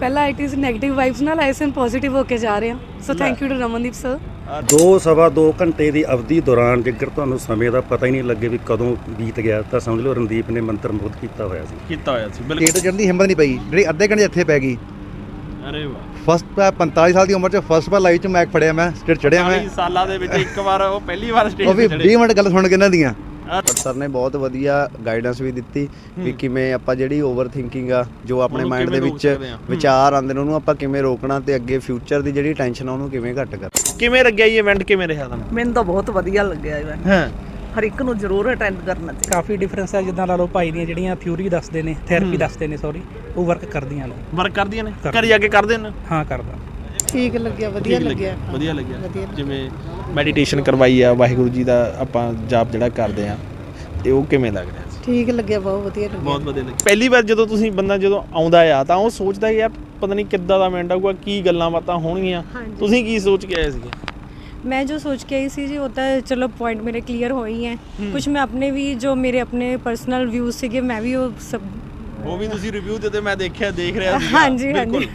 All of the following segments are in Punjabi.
ਪਹਿਲਾਂ ਆਈਟੀ ਸੀ 네ਗੇਟਿਵ ਵਾਈਬਸ ਨਾਲ ਆਏ ਸਨ ਪੋਜ਼ਿਟਿਵ ਹੋ ਕੇ ਜਾ ਰਹੇ ਹਾਂ। So thank you to Ramandeep sir ਦੋ ਸਵਾ ਦੋ ਘੰਟੇ ਦੀ ਅਵਧੀ ਦੌਰਾਨ ਜੇਕਰ ਤੁਹਾਨੂੰ ਸਮੇਂ ਦਾ ਪਤਾ ਹੀ ਨਹੀਂ ਲੱਗੇ ਵੀ ਕਦੋਂ ਬੀਤ ਗਿਆ ਤਾਂ ਸਮਝ ਲਓ ਰਣਦੀਪ ਨੇ ਮੰਤਰ ਮੁਗਧ ਕੀਤਾ ਹੋਇਆ ਸੀ। ਕੀਤਾ ਹੋਇਆ ਸੀ ਸਟੇਟ ਚੜ੍ਹਨ ਦੀ ਹਿੰਮਤ ਨਹੀਂ ਪਈ। ਜਿਹੜੀ ਅੱਧੇ ਘੰਟੇ ਇੱਥੇ ਪੈ ਗਈ। ਅਰੇ ਵਾਹ। ਫਸਟ 45 ਸਾਲ ਦੀ ਉਮਰ 'ਚ ਫਸਟ ਵਾਰ ਲਾਈਵ 'ਚ ਮੈਕ ਫੜਿਆ ਮੈਂ ਸਟੇਟ ਚੜਿਆ ਮੈਂ। 40 ਸਾਲਾਂ ਦੇ ਵਿੱਚ ਇੱਕ ਵਾਰ ਉਹ ਪਹਿਲੀ ਵਾਰ ਸਟੇਜ ਉਹ ਵੀ ਤੇ 20 ਮਿੰਟ ਗੱਲ ਸੁਣ ਕੇ ਇਹਨਾਂ ਦੀਆਂ। ਪਰ ਸਰ ਨੇ ਬਹੁਤ ਵਧੀਆ ਗਾਈਡੈਂਸ ਵੀ ਦਿੱਤੀ ਵੀ ਕਿਵੇਂ ਆਪਾਂ ਜਿਹੜੀ ਓਵਰ ਥਿੰਕਿੰਗ ਆ ਜੋ ਆਪਣੇ ਮਾਈਂਡ ਦੇ ਵਿੱਚ। ਵਿਚਾਰ ਆਉਂਦੇ ਨੇ ਉਹਨੂੰ ਆਪਾਂ ਕਿਵੇਂ ਰੋਕਣਾ ਤੇ ਅੱਗੇ ਫਿਊਚਰ ਦੀ ਜਿਹੜੀ ਟੈਨਸ਼ਨ ਆ ਉਹਨੂੰ ਕਿਵੇਂ ਘੱਟ ਕਰਨਾ। ਕਿਵੇਂ ਲੱਗਿਆ ਇਹ ਇਵੈਂਟ ਕਿਵੇਂ ਰਿਹਾ ਤੁਹਾਨੂੰ? ਮੈਨੂੰ ਤਾਂ ਬਹੁਤ ਵਧੀਆ ਲੱਗਿਆ ਇਵੈਂਟ ਹਾਂ। ਹਰ ਇੱਕ ਨੂੰ ਜ਼ਰੂਰ ਅਟੈਂਡ ਕਰਨਾ ਚਾਹੀਦਾ। ਕਾਫੀ ਡਿਫਰੈਂਸ ਹੈ ਜਿੱਦਾਂ ਲਾ ਲਓ ਭਾਈ ਦੀਆਂ ਜਿਹੜੀਆਂ ਥਿਊਰੀ ਦੱਸਦੇ ਨੇ ਥੈਰੇਪੀ ਦੱਸਦੇ ਨੇ ਸੌਰੀ ਉਹ ਵਰਕ ਕਰਦੀਆਂ ਨੇ। ਵਰਕ ਕਰਦੀਆਂ ਨੇ। ਘਰੇ ਜਾ ਕੇ ਕਰਦੇ ਨੇ? ਹਾਂ ਕਰਦਾ। ਠੀਕ ਲੱਗਿਆ ਵਧੀਆ ਠੀਕ ਲੱਗਿਆ। ਵਧੀਆ ਲੱਗਿਆ। ਜਿਵੇਂ ਮੈਡੀਟੇਸ਼ਨ ਕਰਵਾਈ ਆ ਵਾਹਿਗੁਰੂ ਜੀ ਦਾ ਆਪਾਂ ਜਾਪ ਜਿਹੜਾ ਕਰਦੇ ਆ ਤੇ ਉਹ ਕਿਵੇਂ ਲੱਗ ਰਿਹਾ ਸੀ ਠੀਕ ਲੱਗਿਆ ਬਹੁਤ ਵਧੀਆ ਲੱਗਿਆ ਬਹੁਤ ਵਧੀਆ ਲੱਗਿਆ ਪਹਿਲੀ ਵਾਰ ਜਦੋਂ ਤੁਸੀਂ ਬੰਦਾ ਜਦੋਂ ਆਉਂਦਾ ਆ ਤਾਂ ਉਹ ਸੋਚਦਾ ਯਾਰ ਪਤਾ ਨਹੀਂ ਕਿੱਦਾਂ ਦਾ ਮੈਂਡ ਆਊਗਾ ਕੀ ਗੱਲਾਂ ਬਾਤਾਂ ਹੋਣਗੀਆਂ ਤੁਸੀਂ ਕੀ ਸੋਚ ਕੇ ਆਏ ਸੀਗੇ मैं जो सोच के आई सी जी होता है चलो पॉइंट मेरे क्लियर हो ही हैं कुछ मैं अपने भी जो मेरे अपने पर्सनल व्यूज ਸੀਗੇ ਮੈਂ ਵੀ ਉਹ ਸਭ ਉਹ ਵੀ ਤੁਸੀਂ ਰਿਵਿਊ ਦਿੱਤੇ ਮੈਂ ਦੇਖਿਆ ਦੇਖ ਰਿਹਾ ਸੀ ਹਾਂਜੀ, ਹਾਂਜੀ।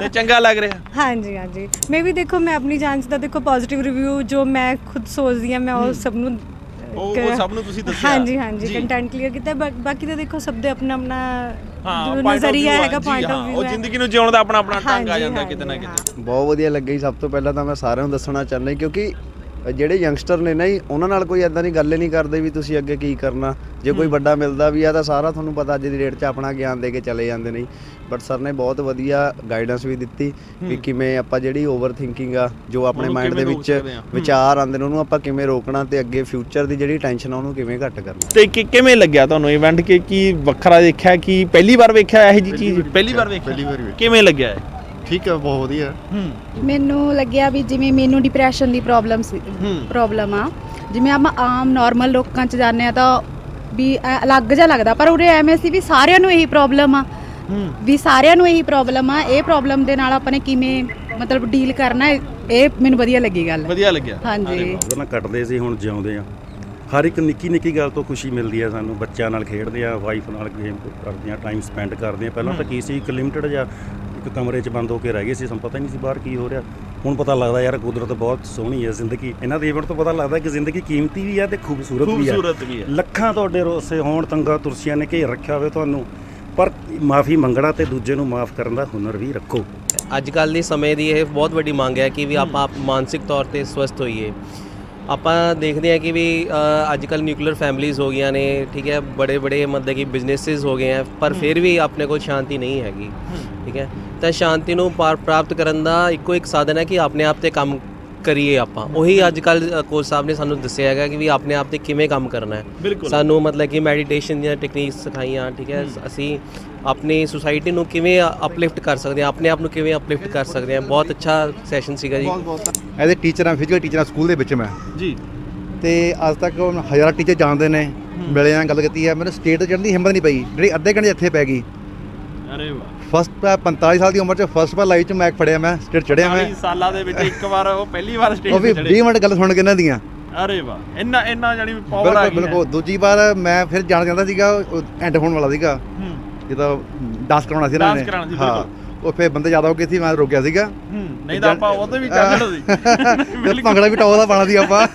ਤੇ ਚੰਗਾ ਲੱਗ ਰਿਹਾ। ਹਾਂਜੀ ਹਾਂਜੀ। ਮੈਂ ਵੀ ਦੇਖੋ ਮੈਂ ਆਪਣੀ ਜਾਂਚ ਦਾ ਦੇਖੋ ਪੋਜ਼ਿਟਿਵ ਰਿਵਿਊ ਜੋ ਮੈਂ ਖੁਦ ਸੋਚਦੀ ਹਾਂ ਮੈਂ ਉਹ ਸਭ ਨੂੰ ਉਹ ਸਭ ਨੂੰ ਤੁਸੀਂ ਦੱਸਿਆ। ਹਾਂਜੀ ਹਾਂਜੀ ਜੀ। ਕੰਟੈਂਟ ਕਲੀਅਰ ਕੀਤਾ। ਬਾ- ਬਾਕੀ ਤਾਂ ਦੇਖੋ ਸਭ ਦੇ ਆਪਣਾ ਆਪਣਾ ਹਾਂ ਜੋ point of ਨਜ਼ਰੀਆ view ਆ, ਹੈਗਾ ਜੀ, ਪੁਆਇੰਟ ਹਾਂ, ਆਫ ਉਹ ਜ਼ਿੰਦਗੀ ਨੂੰ ਜਿਉਣ ਦਾ ਆਪਣਾ ਆਪਣਾ ਢੰਗ ਆ ਹਾਂਜੀ, ਜਾਂਦਾ ਕਿਤੇ ਨਾ। ਕਿਤੇ। ਬਹੁਤ ਵਧੀਆ ਲੱਗਾ ਜੀ। ਸਭ ਤੋਂ ਪਹਿਲਾਂ ਤਾਂ ਮੈਂ ਸਾਰਿਆਂ ਨੂੰ ਦੱਸਣਾ ਚਾਹੁੰਦਾ ਕਿਉਂਕਿ ਜਿਹੜੇ ਯੰਗਸਟਰ ਨੇ ਨਾ ਜੀ ਉਹਨਾਂ ਨਾਲ ਕੋਈ ਐਦਾਂ ਦੀ ਗੱਲ ਹੀ ਨਹੀਂ ਕਰਦੇ ਵੀ ਤੁਸੀਂ ਅੱਗੇ ਕੀ ਕਰਨਾ। ਜੇ ਕੋਈ ਵੱਡਾ ਮਿਲਦਾ ਵੀ ਆ ਤਾਂ ਸਾਰਾ ਤੁਹਾਨੂੰ ਪਤਾ ਅੱਜ ਦੀ ਡੇਟ 'ਚ ਆਪਣਾ ਗਿਆਨ ਦੇ ਕੇ ਚਲੇ ਜਾਂਦੇ ਨੇ। ਬਟ ਸਰ ਨੇ ਬਹੁਤ ਵਧੀਆ ਗਾਈਡੈਂਸ ਵੀ ਦਿੱਤੀ ਵੀ ਕਿਵੇਂ ਆਪਾਂ ਜਿਹੜੀ ਓਵਰ ਥਿੰਕਿੰਗ ਆ ਜੋ ਆਪਣੇ ਮਾਈਂਡ ਦੇ ਵਿੱਚ। ਵਿਚਾਰ ਆਉਂਦੇ ਨੇ ਉਹਨੂੰ ਆਪਾਂ ਕਿਵੇਂ ਰੋਕਣਾ ਤੇ ਅੱਗੇ ਫਿਊਚਰ ਦੀ ਜਿਹੜੀ ਟੈਨਸ਼ਨ ਆ ਉਹਨੂੰ ਕਿਵੇਂ ਘੱਟ ਕਰਨਾ। ਤੇ ਕਿ- ਕਿਵੇਂ ਲੱਗਿਆ ਤੁਹਾਨੂੰ ਇਵੈਂਟ ਕਿ ਕੀ ਵੱਖਰਾ ਦੇਖਿਆ ਕਿ ਪਹਿਲੀ ਵਾਰ ਵੇਖਿਆ ਇਹੋ ਜੀ ਚੀਜ਼? ਪਹਿਲੀ ਵਾਰ ਵੇਖਿਆ। ਪਹਿਲੀ ਵਾਰ ਵੇਖਿਆ। ਕਿਵੇਂ ਲੱਗਿਆ? ਠੀਕ ਹੈ ਬਹੁਤ ਵਧੀਆ। ਹੂੰ। ਮੈਨੂੰ ਲੱਗਿਆ ਵੀ ਜਿਵੇਂ ਮੈਨੂੰ ਡਿਪਰੈਸ਼ਨ ਦੀ ਪ੍ਰੋਬਲਮ ਸੀ ਹੂੰ। ਪ੍ਰੋਬਲਮ ਆ। ਜਿਵੇਂ ਆਪਾਂ ਆਮ ਨਾਰਮਲ ਲੋਕਾਂ ਚ ਜਾਂਦੇ ਆ ਤਾਂ ਵੀ ਐ ਅਲੱਗ ਜਿਹਾ ਲੱਗਦਾ ਪਰ ਉਰੇ ਐਵੇਂ ਸੀ ਵੀ ਸਾਰਿਆਂ ਨੂੰ ਇਹੀ ਪ੍ਰੋਬਲਮ ਆ। ਹੂੰ। ਵੀ ਸਾਰਿਆਂ ਨੂੰ ਇਹੀ ਪ੍ਰੋਬਲਮ ਆ। ਇਹ ਪ੍ਰੋਬਲਮ ਦੇ ਨਾਲ ਆਪਾਂ ਨੇ ਕਿਵੇਂ ਮਤਲਬ ਡੀਲ ਕਰਨਾ ਹੈ, ਇਹ ਮੈਨੂੰ ਵਧੀਆ ਲੱਗੀ ਗੱਲ। ਵਧੀਆ ਲੱਗਿਆ। ਹਾਂਜੀ। ਪਹਿਲਾਂ ਕੱਟਦੇ ਸੀ ਹੁਣ ਜਿਉਂਦੇ ਆ। ਹਰ ਇੱਕ ਨਿੱਕੀ ਨਿੱਕੀ ਗੱਲ ਤੋਂ ਖੁਸ਼ੀ ਮਿਲਦੀ ਆ ਸਾਨੂੰ। ਬੱਚਿਆਂ ਨਾਲ ਖੇਡਦੇ ਆ ਵਾਈਫ ਨਾਲ ਗੇਮ ਕਰਦੇ ਆ ਟਾਈਮ ਸਪੈਂਡ ਕਰਦੇ ਆ। ਪਹਿਲਾਂ ਤਾਂ ਕੀ ਸੀ ਇੱਕ ਲਿਮਟਿਡ ਜਾਂ ਇੱਕ ਕਮਰੇ 'ਚ ਬੰਦ ਹੋ ਕੇ ਰਹਿ ਗਏ ਸੀ ਸਾਨੂੰ ਪਤਾ ਹੀ ਨਹੀਂ ਸੀ ਬਾਹਰ ਕੀ ਹੋ ਰਿਹਾ। ਹੁਣ ਪਤਾ ਲੱਗਦਾ ਯਾਰ ਕੁਦਰਤ ਬਹੁਤ ਸੋਹਣੀ ਹੈ ਜ਼ਿੰਦਗੀ। ਇਹਨਾਂ ਦੇ ਇਵੈਂਟ ਤੋਂ ਪਤਾ ਲੱਗਦਾ ਕਿ ਜ਼ਿੰਦਗੀ ਕੀਮਤੀ ਵੀ ਹੈ ਤੇ ਖੂਬਸੂਰਤ ਵੀ ਹੈ। ਖੂਬਸੂਰਤ ਵੀ ਹੈ। ਲੱਖਾਂ ਤੁਹਾਡੇ ਰੋਸੇ ਹੋਣ ਤੰਗਾ ਤੁਰਸੀਆਂ ਨੇ ਘੇਰ ਰੱਖਿਆ ਹੋਵੇ ਤੁਹਾਨੂੰ। ਪਰ ਮਾਫੀ ਮੰਗਣਾ ਤੇ ਦੂਜੇ ਨੂੰ ਮਾਫ ਕਰਨ ਦਾ ਹੁਨਰ ਵੀ ਰੱਖੋ। ਅੱਜ ਕੱਲ੍ਹ ਦੀ ਸਮੇਂ ਦੀ ਇਹ ਬਹੁਤ ਵੱਡੀ ਮੰਗ ਹੈ ਕਿ ਵੀ ਆਪਾਂ ਆਪ ਮਾਨਸਿਕ ਤੌਰ ਤੇ ਸਵਸਥ ਹੋਈਏ। ਆਪਾਂ ਦੇਖਦੇ ਹਾਂ ਕਿ ਵੀ ਅੱਜ ਕੱਲ੍ਹ ਨਿਊਕਲੀਅਰ ਫੈਮਲੀਆਂ ਹੋ ਗਈਆਂ ਨੇ ਠੀਕ ਹੈ ਬੜੇ ਬੜੇ ਮਤਲਬ ਕਿ ਬਿਜ਼ਨੈਸਿਸ ਹੋ ਗਏ ਹੈ ਪਰ ਫਿਰ ਵੀ ਆਪਣੇ ਕੋਲ ਸ਼ਾਂਤੀ ਨਹੀਂ ਹੈਗੀ ਠੀਕ ਹੈ। ਤਾਂ ਸ਼ਾਂਤੀ ਨੂੰ ਪਾਰ ਪ੍ਰਾਪਤ ਕਰਨ ਦਾ ਇੱਕੋ ਇੱਕ ਸਾਧਨ ਹੈ ਕਿ ਆਪਣੇ ਆਪ ਤੇ ਕੰਮ ਕਰੀਏ ਆਪਾਂ। ਉਹੀ ਅੱਜ ਕੱਲ੍ਹ ਕੋਚ ਸਾਹਿਬ ਨੇ ਸਾਨੂੰ ਦੱਸਿਆ ਹੈਗਾ ਕਿ ਵੀ ਆਪਣੇ ਆਪ ਤੇ ਕਿਵੇਂ ਕੰਮ ਕਰਨਾ ਹੈ। ਸਾਨੂੰ ਮਤਲਬ ਕਿ ਮੈਡੀਟੇਸ਼ਨ ਦੀਆਂ ਟੈਕਨੀਕਸ ਸਿਖਾਈਆਂ ਠੀਕ ਹੈ। ਅਸੀਂ ਆਪਣੀ ਸੁਸਾਇਟੀ ਨੂੰ ਕਿਵੇਂ ਅਪਲਿਫਟ ਕਰ ਸਕਦੇ ਹਾਂ ਆਪਣੇ ਆਪ ਨੂੰ ਕਿਵੇਂ ਅਪਲਿਫਟ ਕਰ ਸਕਦੇ ਹਾਂ। ਬਹੁਤ ਅੱਛਾ ਸੈਸ਼ਨ ਸੀਗਾ ਜੀ। ਐਜ਼ ਅ ਟੀਚਰ ਆ ਫਿਜ਼ੀਕਲ ਟੀਚਰ ਆ ਸਕੂਲ ਦੇ ਵਿੱਚ ਮੈਂ। ਜੀ। ਤੇ ਅੱਜ ਤੱਕ ਹੁਣ ਹਜ਼ਾਰਾਂ ਟੀਚਰ ਜਾਣਦੇ ਨੇ ਮਿਲੇ ਆ ਗੱਲ ਕੀਤੀ ਹੈ ਮੈਨੂੰ ਸਟੇਟ ਚੜ੍ਹਨ ਦੀ ਹਿੰਮਤ ਨਹੀਂ ਪਈ। ਜਿਹੜੀ ਅੱਧੇ ਘੰਟੇ ਇੱਥੇ ਪੈ ਗਈ। ਅਰੇ ਵਾਹ। ਫਸਟ 45 ਸਾਲ ਦੀ ਉਮਰ 'ਚ ਫਸਟ ਵਾਰ ਲਾਈਵ 'ਚ ਮੈਕ ਫੜਿਆ ਮੈਂ ਸਟੇਟ ਚੜਿਆ ਮੈਂ। 40 ਸਾਲਾਂ ਦੇ ਵਿੱਚ ਇੱਕ ਵਾਰ ਉਹ ਪਹਿਲੀ ਵਾਰ ਉਹ ਸਟੇਜ ਵੀ ਤੇ 20 ਚੜੇ ਮਿੰਟ ਗੱਲ ਸੁਣ ਕੇ ਇਹਨਾਂ ਦੀਆਂ। ਅਰੇ ਵਾਹ ਇੰਨਾ ਇੰਨਾ ਜਾਨੀ ਪਾਵਰ ਆ ਗਈ ਬਿਲਕੁਲ। ਦੂਜੀ ਵਾਰ ਮੈਂ ਫਿਰ ਜਾਣ ਜਾਂਦਾ ਸੀਗਾ ਐਂਡ ਹੋਣ ਵਾਲਾ ਸੀਗਾ। ਹੂੰ। ਜਦੋਂ ਡਾਂਸ ਕਰਾਉਣਾ ਸੀ ਇਹਨਾਂ ਨੇ। ਕਰਾਉਣਾ ਸੀ, ਹਾਂ। ਉਹ ਫਿਰ ਬੰਦੇ ਜ਼ਿਆਦਾ ਹੋ ਗਏ ਸੀ ਮੈਂ ਰੁਕ ਗਿਆ ਸੀਗਾ। ਹੂੰ ਨਹੀਂ ਤਾਂ ਆਪਾਂ ਉਹਦੇ ਵੀ ਚੱਲ ਸੀ। ਭੰਗੜਾ ਵੀ ਟੌਪ ਦਾ ਪਾਣਾ ਸੀ ਆਪਾਂ।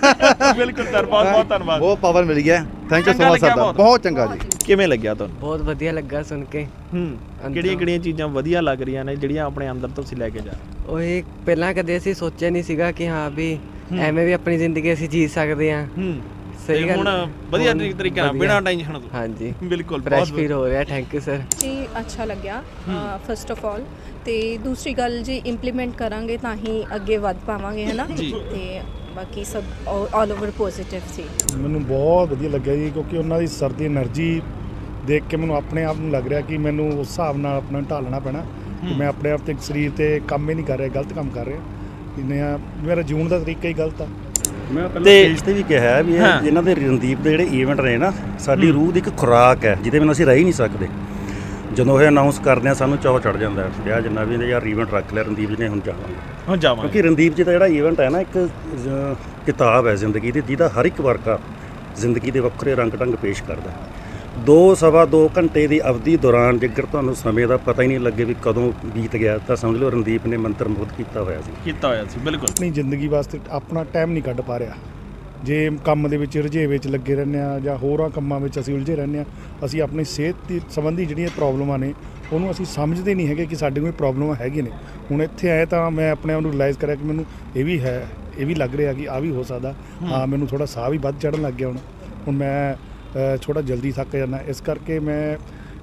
ਬਿਲਕੁਲ ਸਰ ਬਹੁਤ ਬਹੁਤ ਧੰਨਵਾਦ। ਬਹੁਤ ਪਾਵਰ ਮਿਲ ਗਿਆ। Thank you so much sir. ਬਹੁਤ ਚੰਗਾ ਜੀ। ਕਿਵੇਂ ਲੱਗਿਆ ਤੁਹਾਨੂੰ? ਬਹੁਤ ਵਧੀਆ ਲੱਗਾ ਸੁਣ ਕੇ। ਹੂੰ ਕਿਹੜੀਆਂ ਕਿਹੜੀਆਂ ਚੀਜ਼ਾਂ ਵਧੀਆ ਲੱਗ ਰਹੀਆਂ ਨੇ ਜਿਹੜੀਆਂ ਆਪਣੇ ਅੰਦਰ ਤੋਂ ਤੁਸੀਂ ਲੈ ਕੇ ਜਾ ਉਹ ਇਹ ਪਹਿਲਾਂ ਕਦੇ ਅਸੀਂ ਸੋਚਿਆ ਨਹੀਂ ਸੀਗਾ ਕਿ ਹਾਂ ਵੀ ਐਵੇਂ ਵੀ ਆਪਣੀ ਜ਼ਿੰਦਗੀ ਅਸੀਂ ਜੀ ਸਕਦੇ ਹਾਂ। ਸਹੀ ਗੱਲ। ਹੁਣ ਵਧੀਆ ਤਰੀਕੇ ਨਾਲ ਬਿਨਾਂ ਟੈਨਸ਼ਨ ਤੋਂ। ਹਾਂਜੀ। ਬਿਲਕੁਲ ਬਹੁਤ ਫੀਲ ਹੋ ਰਿਹਾ ਥੈਂਕ ਯੂ ਸਰ ਜੀ ਅੱਛਾ ਲੱਗਿਆ ਫਸਟ ਆਫ ਆਲ ਤੇ ਦੂਸਰੀ ਗੱਲ ਜੀ ਇੰਪਲੀਮੈਂਟ ਕਰਾਂਗੇ ਤਾਂ ਹੀ ਅੱਗੇ ਵੱਧ ਪਾਵਾਂਗੇ ਹੈਨਾ? ਤੇ ਬਾਕੀ ਸਭ ਆਲ ਓਵਰ ਪੋਜ਼ਿਟਿਵ ਸੀ। ਮੈਨੂੰ ਬਹੁਤ ਵਧੀਆ ਲੱਗਿਆ ਜੀ ਕਿਉਂਕਿ ਉਹਨਾਂ ਦੀ ਸਰਦੀ એનર્ਜੀ ਦੇਖ ਕੇ ਮੈਨੂੰ ਆਪਣੇ ਆਪ ਨੂੰ ਲੱਗ ਰਿਹਾ ਕਿ ਮੈਨੂੰ ਉਸ ਹਿਸਾਬ ਨਾਲ ਆਪਣਾ ਢਾਲਣਾ ਪੈਣਾ ਕਿ ਮੈਂ ਆਪਣੇ ਆਪ ਤੇ ਸਰੀਰ ਤੇ ਕੰਮ ਹੀ ਨਹੀਂ ਕਰ ਰਿਹਾ ਗਲਤ ਕੰਮ ਕਰ ਰਿਹਾ। ਇੰਨਾ ਮੇਰਾ ਜੂਨ ਦਾ ਤਰੀਕਾ ਹੀ ਗਲਤ ਆ। ਮੈਂ ਪਹਿਲਾਂ ਤੇ- ਸਟੇਜ ਤੇ ਵੀ ਕਿਹਾ ਵੀ। ਇਹ ਇਹਨਾਂ ਦੇ ਰਣਦੀਪ ਦੇ ਜਿਹੜੇ ਇਵੈਂਟ ਨੇ ਨਾ ਸਾਡੀ ਰੂਹ ਦੀ ਇੱਕ ਖੁਰਾਕ ਹੈ ਜਿਹਦੇ ਬਿਨਾਂ ਅਸੀਂ ਰਹਿ ਹੀ ਨਹੀਂ ਸਕਦੇ। ਜਦੋਂ ਇਹ ਅਨਾਉਂਸ ਕਰਦੇ ਆ ਸਾਨੂੰ ਚਾਅ ਚੜ ਜਾਂਦਾ ਹੈ ਵਿਆਹ ਜਿੰਨਾ ਵੀ ਨੇ ਯਾਰ ਇਵੈਂਟ ਰੱਖ ਲਿਆ ਰਣਦੀਪ ਜੀ ਨੇ ਹੁਣ ਜਾਵਾਂਗੇ। ਹੁਣ ਜਾਵਾਂਗੇ। ਕਿਉਂਕਿ ਰਣਦੀਪ ਜੀ ਦਾ ਜਿਹੜਾ ਇਵੈਂਟ ਹੈ ਨਾ ਇੱਕ ਕਿਤਾਬ ਹੈ ਜ਼ਿੰਦਗੀ ਦੀ ਜਿਹਦਾ ਹਰ ਇੱਕ ਵਰਕਾ ਜ਼ਿੰਦਗੀ ਦੇ ਵੱਖਰੇ ਰੰਗ ਢੰਗ ਪੇਸ਼ ਕਰਦਾ ਹੈ। ਦੋ ਸਵਾ ਦੋ ਘੰਟੇ ਦੀ ਅਵਧੀ ਦੌਰਾਨ ਜੇਕਰ ਤੁਹਾਨੂੰ ਸਮੇਂ ਦਾ ਪਤਾ ਹੀ ਨਹੀਂ ਲੱਗੇ ਵੀ ਕਦੋਂ ਬੀਤ ਗਿਆ ਤਾਂ ਸਮਝ ਲਓ ਰਣਦੀਪ ਨੇ ਮੰਤਰ ਮੁਗਧ ਕੀਤਾ ਹੋਇਆ ਸੀ। ਕੀਤਾ ਹੋਇਆ ਸੀ ਬਿਲਕੁਲ। ਆਪਣੀ ਜ਼ਿੰਦਗੀ ਵਾਸਤੇ ਆਪਣਾ ਟਾਈਮ ਨਹੀਂ ਕੱਢ ਪਾ ਰਿਹਾ। ਜੇ ਕੰਮ ਦੇ ਵਿੱਚ ਰੁਝੇਵੇ ਵਿੱਚ ਲੱਗੇ ਰਹਿੰਦੇ ਆ ਜਾਂ ਹੋਰਾਂ ਕੰਮਾਂ ਵਿੱਚ ਅਸੀਂ ਉਲਝੇ ਰਹਿੰਦੇ ਆ ਅਸੀਂ ਆਪਣੀ ਸਿਹਤ ਦੀ ਸੰਬੰਧੀ ਜਿਹੜੀਆਂ ਪ੍ਰੋਬਲਮਾਂ ਨੇ ਉਹਨੂੰ ਅਸੀਂ ਸਮਝਦੇ ਨਹੀਂ ਹੈਗੇ ਕਿ ਸਾਡੇ ਕੋਲ ਪ੍ਰੋਬਲਮਾਂ ਹੈਗੀਆਂ ਨੇ। ਹੁਣ ਇੱਥੇ ਆਏ ਤਾਂ ਮੈਂ ਆਪਣੇ ਆਪ ਨੂੰ ਰਿਅਲਾਈਜ਼ ਕਰਿਆ ਕਿ ਮੈਨੂੰ ਇਹ ਵੀ ਹੈ ਇਹ ਵੀ ਲੱਗ ਰਿਹਾ ਕਿ ਆ ਵੀ ਹੋ ਸਕਦਾ। ਹਾਂ। ਮੈਨੂੰ ਥੋੜਾ ਸਾਹ ਵੀ ਵੱਧ ਚੜਨ ਲੱਗ ਗਿਆ ਹੁਣ। ਹੁਣ ਮੈਂ ਥੋੜਾ ਜਲਦੀ ਥੱਕ ਜਾਂਦਾ। ਇਸ ਕਰਕੇ ਮੈਂ